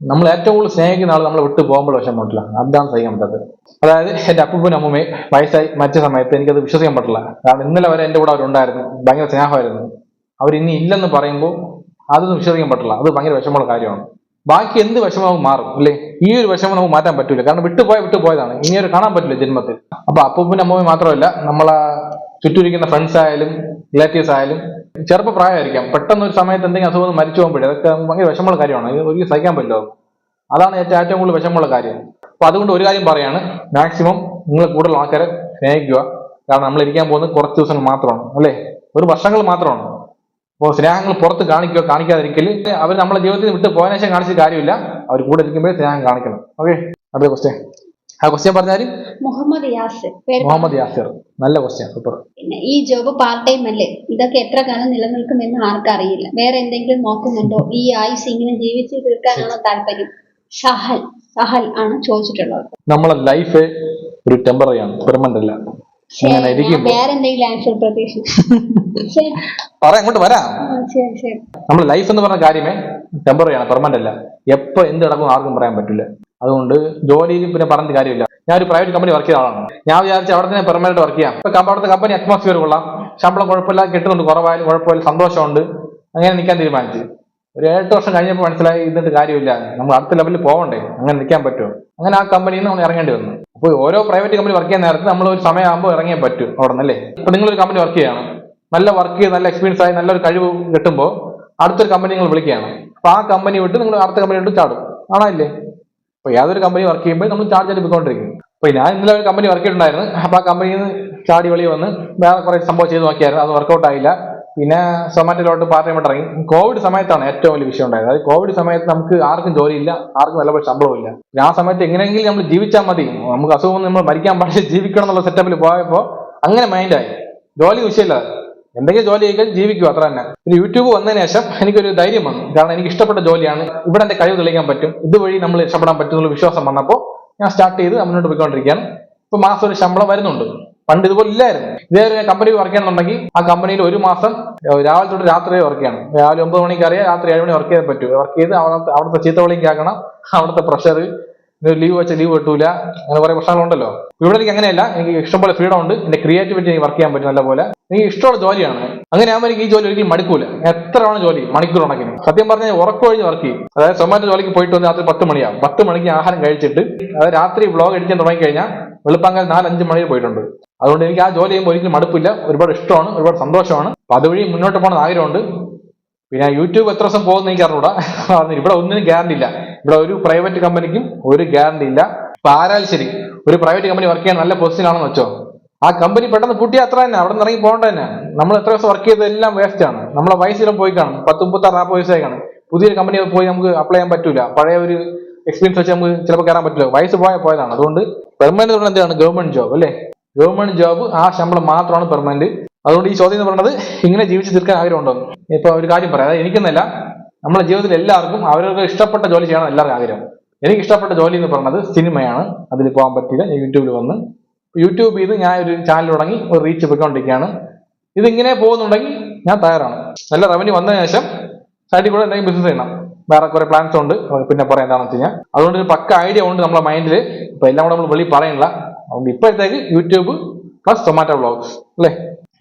Speaker 1: നമ്മൾ ഏറ്റവും കൂടുതൽ സ്നേഹിക്കുന്ന ആൾ നമ്മളെ വിട്ടു പോകുമ്പോൾ വിഷമമില്ല അതാണ് സഹിക്കാൻ പറ്റാത്തത്. അതായത് എന്റെ അപ്പൂപ്പനും അമ്മൂമ്മയും വയസ്സായി മറ്റ സമയത്ത് എനിക്കത് വിശ്വസിക്കാൻ പറ്റില്ല. കാരണം ഇന്നലെ വരെ എന്റെ കൂടെ അവരുണ്ടായിരുന്നു. ഭയങ്കര സ്നേഹമായിരുന്നു. അവർ ഇനി ഇല്ലെന്ന് പറയുമ്പോൾ അതൊന്നും വിശ്വസിക്കാൻ പറ്റില്ല. അത് ഭയങ്കര വിഷമമുള്ള കാര്യമാണ്. ബാക്കി എന്ത് വിഷമവും മാറും അല്ലേ? ഈ ഒരു വിഷമം നമുക്ക് മാറ്റാൻ പറ്റൂല. കാരണം വിട്ടുപോയ വിട്ടുപോയതാണ് ഇനി ഒരു കാണാൻ പറ്റില്ല ജന്മത്തിൽ. അപ്പൊ അപ്പൂപ്പൻ അമ്മൂമ്മയും മാത്രമല്ല നമ്മളെ ചുറ്റുരിക്കുന്ന ഫ്രണ്ട്സ് ആയാലും റിലേറ്റീവ്സ് ആയാലും ചെറുപ്പ പ്രായമായിരിക്കാം പെട്ടെന്ന് ഒരു സമയത്ത് എന്തെങ്കിലും അസുഖം മരിച്ചു പോകുമ്പോഴേ അതൊക്കെ ഭയങ്കര വിഷമമുള്ള കാര്യമാണ്. ഇത് ഒരിക്കലും സഹിക്കാൻ പറ്റില്ല അതാണ് ഏറ്റവും കൂടുതൽ വിഷമമുള്ള കാര്യം. അപ്പൊ അതുകൊണ്ട് ഒരു കാര്യം പറയാണ്. മാക്സിമം നിങ്ങൾ കൂടുതൽ ആൾക്കാരെ സ്നേഹിക്കുക. കാരണം നമ്മൾ ഇരിക്കാൻ പോകുന്നത് കുറച്ച് ദിവസങ്ങൾ മാത്രമാണ്. അല്ലേ? ഒരു വർഷങ്ങൾ മാത്രമാണ്. അപ്പോൾ സ്നേഹങ്ങൾ പുറത്ത് കാണിക്കുക കാണിക്കാതിരിക്കൽ അവർ നമ്മളെ ജീവിതത്തിൽ വിട്ട് പോയതിനു ശേഷം കാണിച്ച കാര്യമില്ല. അവർ കൂടെ ഇരിക്കുമ്പോഴേ സ്നേഹം കാണിക്കണം. ഓക്കെ? അടുത്ത ക്വസ്റ്റ്യൻ ആ ക്വസ്റ്റ്യൻ പറഞ്ഞാൽ
Speaker 2: മുഹമ്മദ് യാസിർ. പേര്
Speaker 1: മുഹമ്മദ് യാസിർ. നല്ല ക്വസ്റ്റ്യൻ സൂപ്പർ
Speaker 2: പിന്നെ ഈ ജോബ് പാർട്ട് ടൈം അല്ലേ? ഇതൊക്കെ എത്ര കാലം നിലനിൽക്കുമെന്ന് ആർക്കറിയില്ല. വേറെ എന്തെങ്കിലും നോക്കുന്നുണ്ടോ? ഈ ആയുസ് ഇങ്ങനെ ജീവിച്ചു തീർക്കാനാണോ താല്പര്യം? സഹൽ സഹൽ ആണ് ചോദിച്ചിട്ടുള്ളത്.
Speaker 1: നമ്മളെ ലൈഫ് ഒരു ടെമ്പററി ആണ് പെർമനന്റ് അല്ല.
Speaker 2: വേറെ എന്തെങ്കിലും ആൻസർ പ്രതീക്ഷിച്ചു
Speaker 1: പറ അങ്ങോട്ട് വരാം. നമ്മൾ ലൈഫ് എന്ന് പറഞ്ഞ കാര്യമേ ടെമ്പററി ആണ് പെർമനന്റ് അല്ല. എപ്പോ എന്ത് നടക്കും ആർക്കും പറയാൻ പറ്റില്ല. അതുകൊണ്ട് ജോലിയിൽ പിന്നെ പറഞ്ഞിട്ട് കാര്യമില്ല. ഞാൻ ഒരു പ്രൈവറ്റ് കമ്പനി വർക്ക് ചെയ്ത ആളാണ്. ഞാൻ വിചാരിച്ചു അവിടെ തന്നെ പെർമനന്റ് വർക്ക് ചെയ്യാം. ഇപ്പൊ അവിടുത്തെ കമ്പനി അറ്റ്മോസ്ഫിയർ കൊള്ളാം. ശമ്പളം കുഴപ്പമില്ല കിട്ടുന്നുണ്ട് കുറവായാലും കുഴപ്പമില്ല സന്തോഷമുണ്ട്. അങ്ങനെ നിൽക്കാൻ തീരുമാനിച്ചു. ഒരു എട്ട് വർഷം കഴിഞ്ഞപ്പോൾ മനസ്സിലായി ഇതിന്റെ കാര്യമില്ല. നമ്മൾ അടുത്ത ലെവലിൽ പോകണ്ടേ അങ്ങനെ നിൽക്കാൻ പറ്റുമോ? അങ്ങനെ ആ കമ്പനിയിൽ നിന്ന് നമ്മൾ ഇറങ്ങേണ്ടി വന്നു. അപ്പോൾ ഓരോ പ്രൈവറ്റ് കമ്പനി വർക്ക് ചെയ്യുന്ന നേരത്ത് നമ്മൾ ഒരു സമയമാകുമ്പോൾ ഇറങ്ങിയേ പറ്റും അവിടെ നിന്നല്ലേ ഇപ്പൊ നിങ്ങളൊരു കമ്പനി വർക്ക് ചെയ്യണം നല്ല വർക്ക് ചെയ്ത് നല്ല എക്സ്പീരിയൻസ് ആയി നല്ലൊരു കഴിവ് കിട്ടുമ്പോൾ അടുത്തൊരു കമ്പനി നിങ്ങൾ വിളിക്കുകയാണ്. അപ്പൊ ആ കമ്പനി വിട്ട് നിങ്ങൾ അടുത്ത കമ്പനി വിട്ട് ചാടും. ആണല്ലേ അപ്പൊ യാതൊരു കമ്പനി വർക്ക് ചെയ്യുമ്പോൾ നമ്മൾ ചാർജ് എടുപ്പിക്കൊണ്ടിരിക്കും അപ്പൊ ഞാൻ ഇന്നലെ ഒരു കമ്പനി വർക്ക് ചെയ്തിട്ടുണ്ടായിരുന്നു. അപ്പൊ ആ കമ്പനിയിൽ നിന്ന് ചാടി വെളി വന്ന് വേറെ കുറെ സംഭവം ചെയ്ത് നോക്കിയായിരുന്നു. അത് വർക്കൗട്ട് ആയില്ല. പിന്നെ സൊമാറ്റോയിലോട്ട് പാർട്ട് ടൈം ഇറങ്ങി കോവിഡ് സമയത്താണ് ഏറ്റവും വലിയ വിഷയം ഉണ്ടായത്. അതായത് കോവിഡ് സമയത്ത് നമുക്ക് ആർക്കും ജോലിയില്ല ആർക്കും നല്ല പിന്നെ ആ സമയത്ത് എങ്ങനെയെങ്കിലും നമ്മൾ ജീവിച്ചാൽ മതി. നമുക്ക് അസുഖം നമ്മൾ മരിക്കാൻ പാടില്ല ജീവിക്കണം എന്നുള്ള സെറ്റപ്പിൽ പോയപ്പോൾ അങ്ങനെ മൈൻഡായി ജോലി വിഷയമില്ല. എന്തെങ്കിലും ജോലി ചെയ്താൽ ജീവിക്കുക അത്ര തന്നെ. പിന്നെ യൂട്യൂബ് വന്നതിന് ശേഷം എനിക്കൊരു ധൈര്യം വന്നു. കാരണം എനിക്ക് ഇഷ്ടപ്പെട്ട ജോലിയാണ്. ഇവിടെ എന്റെ കഴിവ് തെളിയിക്കാൻ പറ്റും. ഇതുവഴി നമ്മൾ ഇഷ്ടപ്പെടാൻ പറ്റുന്നുള്ള വിശ്വാസം വന്നപ്പോൾ ഞാൻ സ്റ്റാർട്ട് ചെയ്ത് മുന്നോട്ട് പോയിക്കൊണ്ടിരിക്കുകയാണ്. ഇപ്പൊ മാസം ഒരു ശമ്പളം വരുന്നുണ്ട്. പണ്ട് ഇതുപോലെ ഇല്ലായിരുന്നു. ഇതേ ഒരു കമ്പനി വർക്ക് ചെയ്യണമെന്നുണ്ടെങ്കിൽ ആ കമ്പനിയിൽ ഒരു മാസം രാവിലെ തൊട്ട് രാത്രി വർക്ക് ചെയ്യണം. രാവിലെ ഒമ്പത് മണിക്ക് അറിയാം രാത്രി ഏഴ് മണി വർക്ക് ചെയ്യാൻ പറ്റും. വർക്ക് ചെയ്ത് അവിടുത്തെ അവിടുത്തെ ചീത്തവിളിയും കേൾക്കണം. അവിടുത്തെ പ്രഷർ ലീവ് വെച്ച ലീവ് കിട്ടൂല അങ്ങനെ കുറെ പ്രശ്നങ്ങളുണ്ടല്ലോ. ഇവിടെ എനിക്ക് അങ്ങനെയല്ല. എനിക്ക് ഇഷ്ടംപോലെ ഫ്രീഡം ഉണ്ട്. എന്റെ ക്രിയേറ്റിവിറ്റി എനിക്ക് വർക്ക് ചെയ്യാൻ പറ്റും നല്ലപോലെ. എനിക്ക് ഇഷ്ടമുള്ള ജോലിയാണ്. അങ്ങനെ ആകുമ്പോൾ എനിക്ക് ഈ ജോലി ഒരിക്കലും മടുക്കൂല. എത്ര ആണ് ജോലി? മണിക്കൂർ കണക്കിന്. സത്യം പറഞ്ഞാൽ ഉറക്കം ഒഴിഞ്ഞ് വർക്ക് ചെയ്യും. അതായത് സൊമാറ്റോ ജോലിക്ക് പോയിട്ട് വന്ന് രാത്രി പത്ത് മണിയാവും. പത്ത് മണിക്ക് ആഹാരം കഴിച്ചിട്ട് അതായത് രാത്രി വ്ളോഗ് എഡിക്കാൻ തുടങ്ങി കഴിഞ്ഞാൽ വെളുപ്പാങ്കാൽ നാലഞ്ച് മണിയിൽ പോയിട്ടുണ്ട്. അതുകൊണ്ട് എനിക്ക് ആ ജോലി ചെയ്യുമ്പോൾ ഒരിക്കലും മടുപ്പില്ല. ഒരുപാട് ഇഷ്ടമാണ്. ഒരുപാട് സന്തോഷമാണ്. അപ്പൊ അതുവഴി മുന്നോട്ട് പോകണമെന്ന് ആഗ്രഹമുണ്ട്. പിന്നെ യൂട്യൂബ് എത്ര ദിവസം പോകുന്ന എനിക്ക് അറിഞ്ഞൂടാ. ഇവിടെ ഒന്നിനും ഗ്യാരണ്ടി ഇല്ല. ഇവിടെ ഒരു പ്രൈവറ്റ് കമ്പനിക്കും ഒരു ഗ്യാരണ്ടി ഇല്ല. ഇപ്പൊ ശരി ഒരു പ്രൈവറ്റ് കമ്പനി വർക്ക് ചെയ്യാൻ നല്ല പൊസിഷൻ ആണെന്ന് വെച്ചോ. ആ കമ്പനി പെട്ടെന്ന് പൂട്ടിയാൽ അത്ര തന്നെ അവിടെ നിന്ന് ഇറങ്ങി പോകേണ്ട തന്നെ. നമ്മൾ എത്ര ദിവസം വർക്ക് ചെയ്തതെല്ലാം വേസ്റ്റ് ആണ്. നമ്മളെ വയസ്സിലും പോയി കാണും. പത്ത് മുപ്പത്താറ് നാൽപ്പത് വയസ്സായി കാണും. പുതിയൊരു കമ്പനി പോയി നമുക്ക് അപ്ലൈ ചെയ്യാൻ പറ്റൂല. പഴയ ഒരു എക്സ്പീരിയൻസ് വെച്ച് നമുക്ക് ചിലപ്പോൾ കയറാൻ പറ്റില്ല. വയസ്സ് പോയ പോയതാണ്. അതുകൊണ്ട് പെർമനന്റ് എന്താണ്? ഗവൺമെന്റ് ജോബ് അല്ലേ? ഗവൺമെന്റ് ജോബ് ആ ശമ്പളം മാത്രമാണ് പെർമനന്റ് അതുകൊണ്ട് ഈ ചോദ്യം എന്ന് പറയുന്നത് ഇങ്ങനെ ജീവിച്ചു തീർക്കാൻ ആഗ്രഹമുണ്ടോ? ഇപ്പൊ ഒരു കാര്യം പറയാം. എനിക്കെന്നല്ല. നമ്മുടെ ജീവിതത്തിൽ എല്ലാവർക്കും അവരവർക്ക് ഇഷ്ടപ്പെട്ട ജോലി ചെയ്യണം എല്ലാവർക്കും ആഗ്രഹം. എനിക്ക് ഇഷ്ടപ്പെട്ട ജോലി എന്ന് പറഞ്ഞത് സിനിമയാണ്. അതിൽ പോകാൻ പറ്റില്ല യൂട്യൂബിൽ വന്ന്. യൂട്യൂബ് ചെയ്ത് ഞാൻ ഒരു ചാനൽ തുടങ്ങി ഒരു റീച്ച് പോയിക്കൊണ്ടിരിക്കുകയാണ്. ഇതിങ്ങനെ പോകുന്നുണ്ടെങ്കിൽ ഞാൻ തയ്യാറാണ്. നല്ല റവന്യൂ വന്നതിന് ശേഷം സൈഡിൽ കൂടെ എന്തെങ്കിലും ബിസിനസ് ചെയ്യണം. വേറെ കുറെ പ്ലാൻസ് ഉണ്ട്. പിന്നെ പറയാം എന്താണെന്ന് വെച്ച് കഴിഞ്ഞാൽ. അതുകൊണ്ട് ഒരു പക്ക ഐഡിയ ഉണ്ട് നമ്മുടെ മൈൻഡിൽ ഇപ്പൊ എല്ലാം കൂടെ നമ്മൾ വെളി പറയണില്ല അതുകൊണ്ട് ഇപ്പോഴത്തേക്ക് യൂട്യൂബ് പ്ലസ് ടൊമാറ്റോ ബ്ലോഗ്സ് അല്ലേ?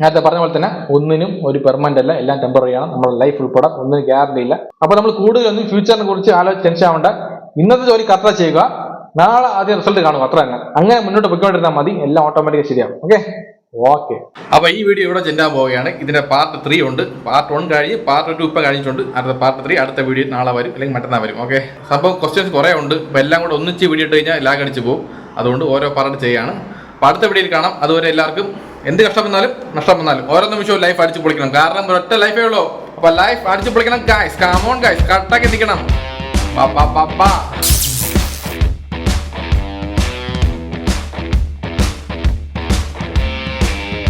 Speaker 1: നേരത്തെ പറഞ്ഞ പോലെ തന്നെ ഒന്നിനും ഒരു പെർമനന്റ് അല്ല എല്ലാം ടെമ്പററി ആണ്. നമ്മുടെ ലൈഫ് ഉൾപ്പെടെ ഒന്നിനും ഗ്യാരണ്ടി ഇല്ല. അപ്പൊ നമ്മൾ കൂടുതലൊന്നും ഫ്യൂച്ചറിനെ കുറിച്ച് ആലോചിച്ച് ടെൻഷൻ ആവേണ്ട. ഇന്നത്തെ ജോലി കത്ര ചെയ്യുക. നാളെ ആദ്യം റിസൾട്ട് കാണും അത്ര തന്നെ. അങ്ങനെ മുന്നോട്ട് പോയിക്കൊണ്ടിരുന്നാൽ മതി. എല്ലാം ഓട്ടോമാറ്റിക് ശരിയാവും. ഓക്കെ ഓക്കെ അപ്പൊ ഈ വീഡിയോ ഇവിടെ ചെല്ലാൻ പോവുകയാണ്. ഇതിന്റെ പാർട്ട് ത്രീ ഉണ്ട്. പാർട്ട് വൺ കഴിഞ്ഞ് പാർട്ട് ടു ഇപ്പൊ കഴിഞ്ഞിട്ടുണ്ട്. അടുത്ത പാർട്ട് ത്രീ അടുത്ത വീഡിയോ നാളെ വരും അല്ലെങ്കിൽ മറ്റന്നാൾ വരും. ഓക്കെ സംഭവം ക്വസ്റ്റ്യൻസ് കുറെ ഉണ്ട്. അപ്പൊ എല്ലാം കൂടെ ഒന്നിച്ച് വീഡിയോ ഇട്ട് കഴിഞ്ഞാൽ ലാഗ് അടിച്ച് പോകും. അതുകൊണ്ട് ഓരോ പാർട്ട് ചെയ്യാണ്. അപ്പൊ അടുത്ത വീഡിയോയിൽ കാണാം. അതുവരെ എല്ലാവർക്കും എന്ത് കഷ്ടം വന്നാലും നഷ്ടം വന്നാലും ഓരോ നിമിഷവും ലൈഫ് അടിച്ചു പൊളിക്കണം. കാരണം ഒരൊറ്റ ലൈഫേ ഉള്ളൂ. അപ്പൊ ലൈഫ് അടിച്ചു പൊളിക്കണം ഗായ്സ് കാമോൺ ഗായ്സ് കട്ടാക്കി നിൽക്കണം